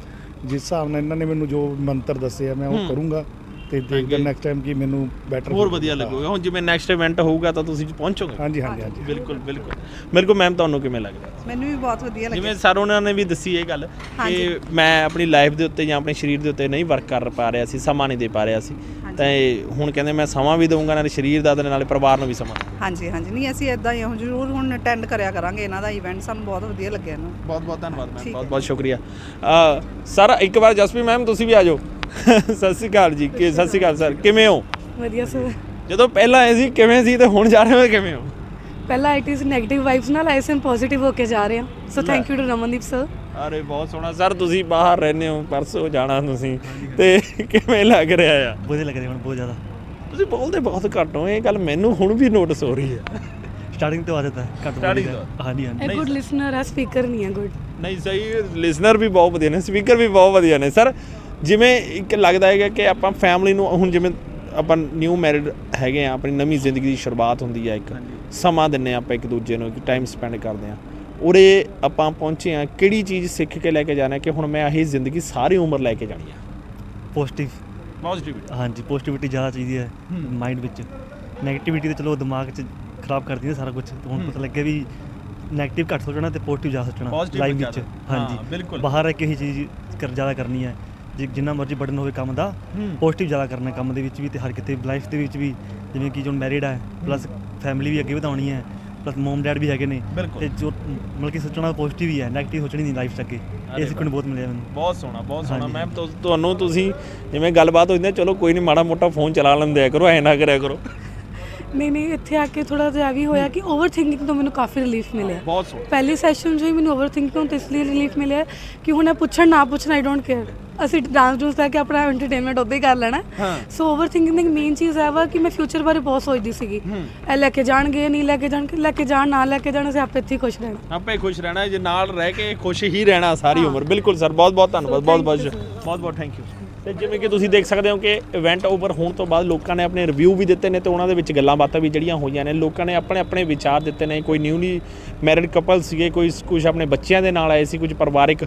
ਜਿਸ ਹਿਸਾਬ ਨਾਲ ਇਹਨਾਂ ਨੇ ਮੈਨੂੰ ਜੋ ਮੰਤਰ ਦੱਸੇ ਆ ਮੈਂ ਉਹ। ਕਰੂੰਗਾ ਤੇ ਦੇਖਦਾ ਨੈਕਸਟ ਟਾਈਮ ਕਿ ਮੈਨੂੰ ਬੈਟਰ ਹੋਰ ਵਧੀਆ ਲੱਗੂਗਾ। ਹੁਣ ਜਿਵੇਂ ਨੈਕਸਟ ਇਵੈਂਟ ਹੋਊਗਾ ਤਾਂ ਤੁਸੀਂ ਪਹੁੰਚੋਗੇ? ਹਾਂਜੀ ਹਾਂਜੀ ਹਾਂਜੀ। ਬਿਲਕੁਲ ਬਿਲਕੁਲ। ਬਿਲਕੁਲ ਮੈਮ ਤੁਹਾਨੂੰ ਕਿਵੇਂ ਲੱਗਦਾ? ਮੈਨੂੰ ਵੀ ਬਹੁਤ ਵਧੀਆ ਜਿਵੇਂ ਸਰ ਉਹਨਾਂ ਨੇ ਵੀ ਦੱਸੀ ਇਹ ਗੱਲ ਕਿ। ਮੈਂ ਆਪਣੀ ਲਾਈਫ ਦੇ ਉੱਤੇ ਜਾਂ ਆਪਣੇ ਸਰੀਰ ਦੇ ਉੱਤੇ ਨਹੀਂ ਵਰਕ ਕਰ ਪਾ ਰਿਹਾ ਸੀ ਸਮਾਂ ਨਹੀਂ ਦੇ ਪਾ ਰਿਹਾ ਸੀ। ਤਾਂ ਇਹ ਹੁਣ ਕਹਿੰਦੇ ਮੈਂ ਸਮਾਂ ਵੀ ਦਊਂਗਾ ਨਾਲੇ ਸਰੀਰ ਦਾ ਤੇ ਨਾਲੇ ਪਰਿਵਾਰ ਨੂੰ ਵੀ ਸਮਾਂ ਹਾਂਜੀ ਹਾਂਜੀ। ਨਹੀਂ ਅਸੀਂ ਇਦਾਂ ਹੀ ਹੁਣ ਜ਼ਰੂਰ ਹੁਣ ਅਟੈਂਡ ਕਰਿਆ ਕਰਾਂਗੇ ਇਹਨਾਂ ਦਾ ਇਵੈਂਟ ਸਾਨੂੰ ਬਹੁਤ ਵਧੀਆ ਲੱਗਿਆ ਇਹਨਾਂ ਬਹੁਤ ਬਹੁਤ ਧੰਨਵਾਦ ਮੈਮ। ਬਹੁਤ। ਬਹੁਤ ਸ਼ੁਕਰੀਆ। ਸਰ ਇੱਕ ਵਾਰ ਜਸਪੀ ਮੈਮ ਤੁਸੀਂ ਵੀ ਆ ਜਾਓ। ਸਤਿ ਸ਼੍ਰੀ ਅਕਾਲ ਜੀ। ਕਿ ਸਤਿ ਸ਼੍ਰੀ ਅਕਾਲ ਸਰ। ਕਿਵੇਂ ਹੋ? ਵਧੀਆ ਸਰ। ਜਦੋਂ ਪਹਿਲਾਂ ਆਏ ਸੀ ਕਿਵੇਂ ਸੀ ਤੇ ਹੁਣ ਜਾ ਰਹੇ ਹੋ ਕਿਵੇਂ ਹੋ? ਪਹਿਲਾਂ ਆਈਟੀ ਸੀ 네ਗੇਟਿਵ ਵਾਈਬਸ ਨਾਲ ਆਏ ਸੀ ਪੋਜ਼ਿਟਿਵ ਹੋ ਕੇ ਜਾ ਰਹੇ ਹਾਂ। So thank you to Ramandeep sir ਅਰੇ ਬਹੁਤ ਸੋਹਣਾ। ਸਰ ਤੁਸੀਂ ਬਾਹਰ ਰਹਿੰਦੇ ਹੋ ਪਰਸੋਂ ਜਾਣਾ ਤੁਸੀਂ। ਤੇ ਕਿਵੇਂ ਲੱਗ ਰਿਹਾ ਆ? ਵਧੀਆ ਲੱਗ ਰਿਹਾ ਹੁਣ ਬਹੁਤ ਜ਼ਿਆਦਾ। ਤੁਸੀਂ ਬੋਲਦੇ ਬਹੁਤ ਘੱਟ ਹੋ ਇਹ ਗੱਲ ਮੈਨੂੰ ਹੁਣ ਵੀ ਨੋਟਿਸ ਹੋ ਰਹੀ ਹੈ। ਸਟਾਰਟਿੰਗ ਤੋਂ ਆਦਤ ਹੈ ਘੱਟ Starting ਬੋਲੀ ਦਾ। ਤੋਂ? ਹਾਂਜੀ ਹਾਂਜੀ। ਇਹ ਗੁੱਡ ਲਿਸਨਰ ਹੈ ਸਪੀਕਰ ਨਹੀਂ ਹੈ ਗੁੱਡ ਨਹੀਂ ਸਹੀ ਲਿਸਨਰ ਵੀ ਬਹੁਤ ਵਧੀਆ ਨੇ ਸਪੀਕਰ ਵੀ ਬਹੁਤ ਵਧੀਆ ਨੇ। ਸਰ ਜਿਵੇਂ ਇੱਕ ਲੱਗਦਾ ਹੈਗਾ ਕਿ ਆਪਾਂ ਫੈਮਿਲੀ ਨੂੰ ਹੁਣ ਜਿਵੇਂ ਆਪਾਂ ਨਿਊ ਮੈਰਿਡ ਹੈਗੇ ਆ ਆਪਣੀ ਨਵੀਂ ਜ਼ਿੰਦਗੀ ਦੀ ਸ਼ੁਰੂਆਤ ਹੁੰਦੀ ਹੈ ਇੱਕ। ਸਮਾਂ ਦਿੰਨੇ ਆ ਆਪਾਂ ਇੱਕ ਦੂਜੇ ਨੂੰ ਇੱਕ ਟਾਈਮ ਸਪੈਂਡ ਕਰਦੇ ਆ। ਉਰੇ ਆਪਾਂ ਪਹੁੰਚੇ ਆ ਕਿਹੜੀ ਚੀਜ਼ ਸਿੱਖ ਕੇ ਲੈ ਕੇ ਜਾਣਾ ਕਿ ਹੁਣ ਮੈਂ ਇਹ ਜ਼ਿੰਦਗੀ ਸਾਰੀ ਉਮਰ ਲੈ ਕੇ ਜਾਣੀ ਆ ਪੋਜ਼ਿਟਿਵ ਪੋਜ਼ਿਟਿਵਿਟੀ ਹਾਂਜੀ ਪੋਜ਼ਿਟਿਵਿਟੀ ਜ਼ਿਆਦਾ ਚਾਹੀਦੀ ਹੈ ਮਾਈਂਡ ਵਿੱਚ। 네ਗੇਟਿਵਿਟੀ ਤੇ ਚਲੋ ਦਿਮਾਗ 'ਚ ਖਰਾਬ ਕਰਦੀ ਹੈ ਸਾਰਾ ਕੁਝ ਹੁਣ। ਪਤਾ ਲੱਗਿਆ ਵੀ 네ਗੇਟਿਵ ਘੱਟ ਸੋਚਣਾ ਤੇ ਪੋਜ਼ਿਟਿਵ ਜ਼ਿਆਦਾ ਸੋਚਣਾ ਲਾਈਫ। ਵਿੱਚ। ਹਾਂਜੀ। ਬਿਲਕੁਲ। ਬਾਹਰ ਇੱਕ ਹੀ ਚੀਜ਼ ਕਰ ਜ਼ਿਆਦਾ ਕਰਨੀ ਹੈ। ਜੇ ਜਿੰਨਾ ਮਰਜ਼ੀ ਬਰਡਨ ਹੋਵੇ ਕੰਮ ਦਾ। ਪੋਜ਼ਿਟਿਵ ਜ਼ਿਆਦਾ ਕਰਨਾ ਕੰਮ ਦੇ ਵਿੱਚ ਵੀ ਤੇ ਹਰ ਕਿਤੇ ਲਾਈਫ ਦੇ ਵਿੱਚ ਵੀ। ਜਿਵੇਂ ਕਿ ਜੋ ਮੈਰਿਡ ਹੈ ਪਲੱਸ ਫੈਮਿਲੀ ਵੀ ਅੱਗੇ ਵਧਾਉਣੀ ਹੈ। ਪਲੱਸ ਮਮ ਡੈਡ ਵੀ ਹੈਗੇ ਨੇ। ਬਿਲਕੁਲ। ਤੇ ਜੋ ਮਤਲਬ ਕਿ ਸੋਚਣਾ ਪੋਜ਼ਿਟਿਵ ਹੀ ਹੈ 네ਗੇਟਿਵ ਸੋਚਣੀ ਨਹੀਂ ਲਾਈਫ 'ਚ ਅੱਗੇ। ਇਹ ਸਿੱਖਣ ਨੂੰ ਬਹੁਤ ਮਿਲਿਆ ਮੈਨੂੰ। ਬਹੁਤ ਸੋਹਣਾ ਬਹੁਤ ਸੋਹਣਾ। ਮੈਮ ਤੁਹਾਨੂੰ ਤੁਸੀਂ ਜਿਵੇਂ ਗੱਲਬਾਤ ਹੋ ਜਾਂਦੀ ਹੈ ਚਲੋ ਕੋਈ ਨਹੀਂ ਮਾੜਾ ਮੋਟਾ ਫੋਨ ਚਲਾ ਲੈਂਦੇ ਆ ਕਰੋ ਐ ਨਾ ਕਰਿਆ ਕਰੋ। ਨਹੀਂ ਨਹੀਂ ਇੱਥੇ ਆ ਕੇ ਥੋੜਾ ਜਿਹਾ ਵੀ ਹੋਇਆ ਕਿ ਓਵਰ ਥਿੰਕਿੰਗ ਤੋਂ ਮੈਨੂੰ ਕਾਫੀ ਰਿਲੀਫ ਮਿਲਿਆ। ਬਹੁਤ ਸੋਹਣਾ। ਪਹਿਲੇ ਸੈਸ਼ਨ 'ਚ ਹੀ ਮੈਨੂੰ ਓਵਰ ਥਿੰਕਿੰਗ ਤੋਂ ਇਸ ਲਈ ਰਿਲੀਫ ਮਿਲਿਆ ਕਿ ਹੁਣ ਇਹ ਪੁੱਛਣ ਨਾ ਪੁੱਛਣ ਆਈ ਡੋਂਟ ਕੇਅਰ ਅਸੀਂ ਡਾਂਸ ਡੂਸ ਲੈ ਕੇ ਆਪਣਾ ਐਂਟਰਟੇਨਮੈਂਟ ਉੱਦਾਂ ਹੀ ਕਰ ਲੈਣਾ। ਹਾਂ। ਸੋ ਓਵਰ ਥਿੰਕਿੰਗ ਦੀ ਮੇਨ ਚੀਜ਼ ਹੈ ਵਾ ਕਿ ਮੈਂ ਫਿਊਚਰ ਬਾਰੇ ਬਹੁਤ ਸੋਚਦੀ ਸੀਗੀ। ਇਹ ਲੈ ਕੇ ਜਾਣਗੇ ਨਹੀਂ ਲੈ ਕੇ ਜਾਣਗੇ ਲੈ ਕੇ ਜਾਣ ਨਾ ਲੈ ਕੇ ਜਾਣ ਅਸੀਂ ਆਪੇ ਇੱਥੇ ਹੀ ਖੁਸ਼ ਰਹਿਣਾ। ਆਪੇ ਖੁਸ਼ ਰਹਿਣਾ ਜੇ ਨਾਲ ਰਹਿ ਕੇ ਖੁਸ਼ ਹੀ ਰਹਿਣਾ ਸਾਰੀ ਉਮਰ। ਬਿਲਕੁਲ ਸਰ ਬਹੁਤ ਬਹੁਤ ਧੰਨਵਾਦ ਬਹੁਤ ਬਹੁਤ ਬਹੁਤ ਬਹੁਤ ਥੈਂਕ ਯੂ ਤੇ ਜਿਵੇਂ ਕਿ ਤੁਸੀਂ ਦੇਖ ਸਕਦੇ ਹੋ ਕਿ ਇਵੈਂਟ ਓਵਰ ਹੋਣ ਤੋਂ ਬਾਅਦ ਲੋਕਾਂ ਨੇ ਆਪਣੇ ਰਿਵਿਊ ਵੀ ਦਿੱਤੇ ਨੇ ਤੇ ਉਹਨਾਂ ਦੇ ਵਿੱਚ ਗੱਲਾਂ ਬਾਤਾਂ ਵੀ ਜਿਹੜੀਆਂ ਹੋਈਆਂ ਨੇ। ਲੋਕਾਂ ਨੇ ਆਪਣੇ ਆਪਣੇ ਵਿਚਾਰ ਦਿੱਤੇ ਨੇ। ਕੋਈ ਨਿਊਲੀ ਮੈਰਿਡ ਕਪਲ ਸੀਗੇ, ਕੋਈ ਕੁਝ ਆਪਣੇ ਬੱਚਿਆਂ ਦੇ ਨਾਲ ਆਏ ਸੀ, ਕੁਝ ਪਰਿਵਾਰਿਕ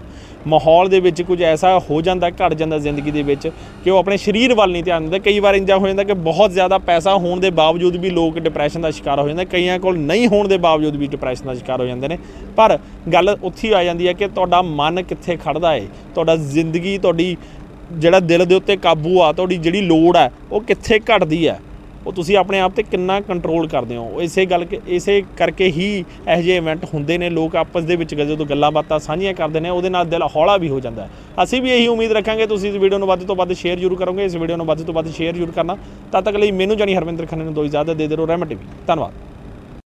ਮਾਹੌਲ ਦੇ ਵਿੱਚ ਕੁਝ ਐਸਾ ਹੋ ਜਾਂਦਾ, ਘਟ ਜਾਂਦਾ ਜ਼ਿੰਦਗੀ ਦੇ ਵਿੱਚ ਕਿ ਉਹ ਆਪਣੇ ਸਰੀਰ ਵੱਲ ਨਹੀਂ ਧਿਆਨ ਦਿੰਦੇ। ਕਈ ਵਾਰ ਇੰਜਾ ਹੋ ਜਾਂਦਾ ਕਿ ਬਹੁਤ ਜ਼ਿਆਦਾ ਪੈਸਾ ਹੋਣ ਦੇ ਬਾਵਜੂਦ ਵੀ ਲੋਕ ਡਿਪਰੈਸ਼ਨ ਦਾ ਸ਼ਿਕਾਰ ਹੋ ਜਾਂਦੇ ਕਈਆਂ ਕੋਲ ਨਹੀਂ ਹੋਣ ਦੇ ਬਾਵਜੂਦ ਵੀ ਡਿਪਰੈਸ਼ਨ ਦਾ ਸ਼ਿਕਾਰ ਹੋ ਜਾਂਦੇ ਨੇ। ਪਰ ਗੱਲ ਉੱਥੇ ਆ ਜਾਂਦੀ ਹੈ ਕਿ ਤੁਹਾਡਾ ਮਨ ਕਿੱਥੇ ਖੜਦਾ ਹੈ ਤੁਹਾਡਾ ਜ਼ਿੰਦਗੀ, ਤੁਹਾਡੀ ਜਿਹੜਾ ਦਿਲ ਦੇ ਉੱਤੇ ਕਾਬੂ ਆ, ਤੁਹਾਡੀ ਜਿਹੜੀ ਲੋੜ ਹੈ ਉਹ ਕਿੱਥੇ ਘਟਦੀ ਹੈ ਉਹ ਤੁਸੀਂ ਆਪਣੇ ਆਪ ਤੇ ਕਿੰਨਾ ਕੰਟਰੋਲ ਕਰਦੇ ਹੋ? ਇਸੇ ਗੱਲ ਕਿ, ਇਸੇ ਕਰਕੇ ਹੀ ਇਹੋ ਜਿਹੇ ਇਵੈਂਟ ਹੁੰਦੇ ਨੇ, ਲੋਕ ਆਪਸ ਦੇ ਵਿੱਚ ਜਦੋਂ ਗੱਲਾਂ ਬਾਤਾਂ ਸਾਂਝੀਆਂ ਕਰਦੇ ਨੇ, ਉਹਦੇ ਨਾਲ ਦਿਲ ਹੌਲਾ ਵੀ ਹੋ ਜਾਂਦਾ ਅਸੀਂ ਵੀ ਇਹੀ ਉਮੀਦ ਰੱਖਾਂਗੇ, ਤੁਸੀਂ ਇਸ ਵੀਡੀਓ ਨੂੰ ਵੱਧ ਤੋਂ ਵੱਧ ਸ਼ੇਅਰ ਜ਼ਰੂਰ ਕਰੋਗੇ, ਇਸ ਵੀਡੀਓ ਨੂੰ ਵੱਧ ਤੋਂ ਵੱਧ ਸ਼ੇਅਰ ਜ਼ਰੂਰ ਕਰਨਾ। ਤਦ ਤੱਕ ਲਈ ਮੈਨੂੰ ਜਾਨੀ ਹਰਵਿੰਦਰ ਖੰਨੇ ਨੂੰ ਦੋ ਇਜਾਜ਼ਤ, ਦੇ ਦਿਓ ਰਹਿਮਤ ਟੀਵੀ। ਧੰਨਵਾਦ।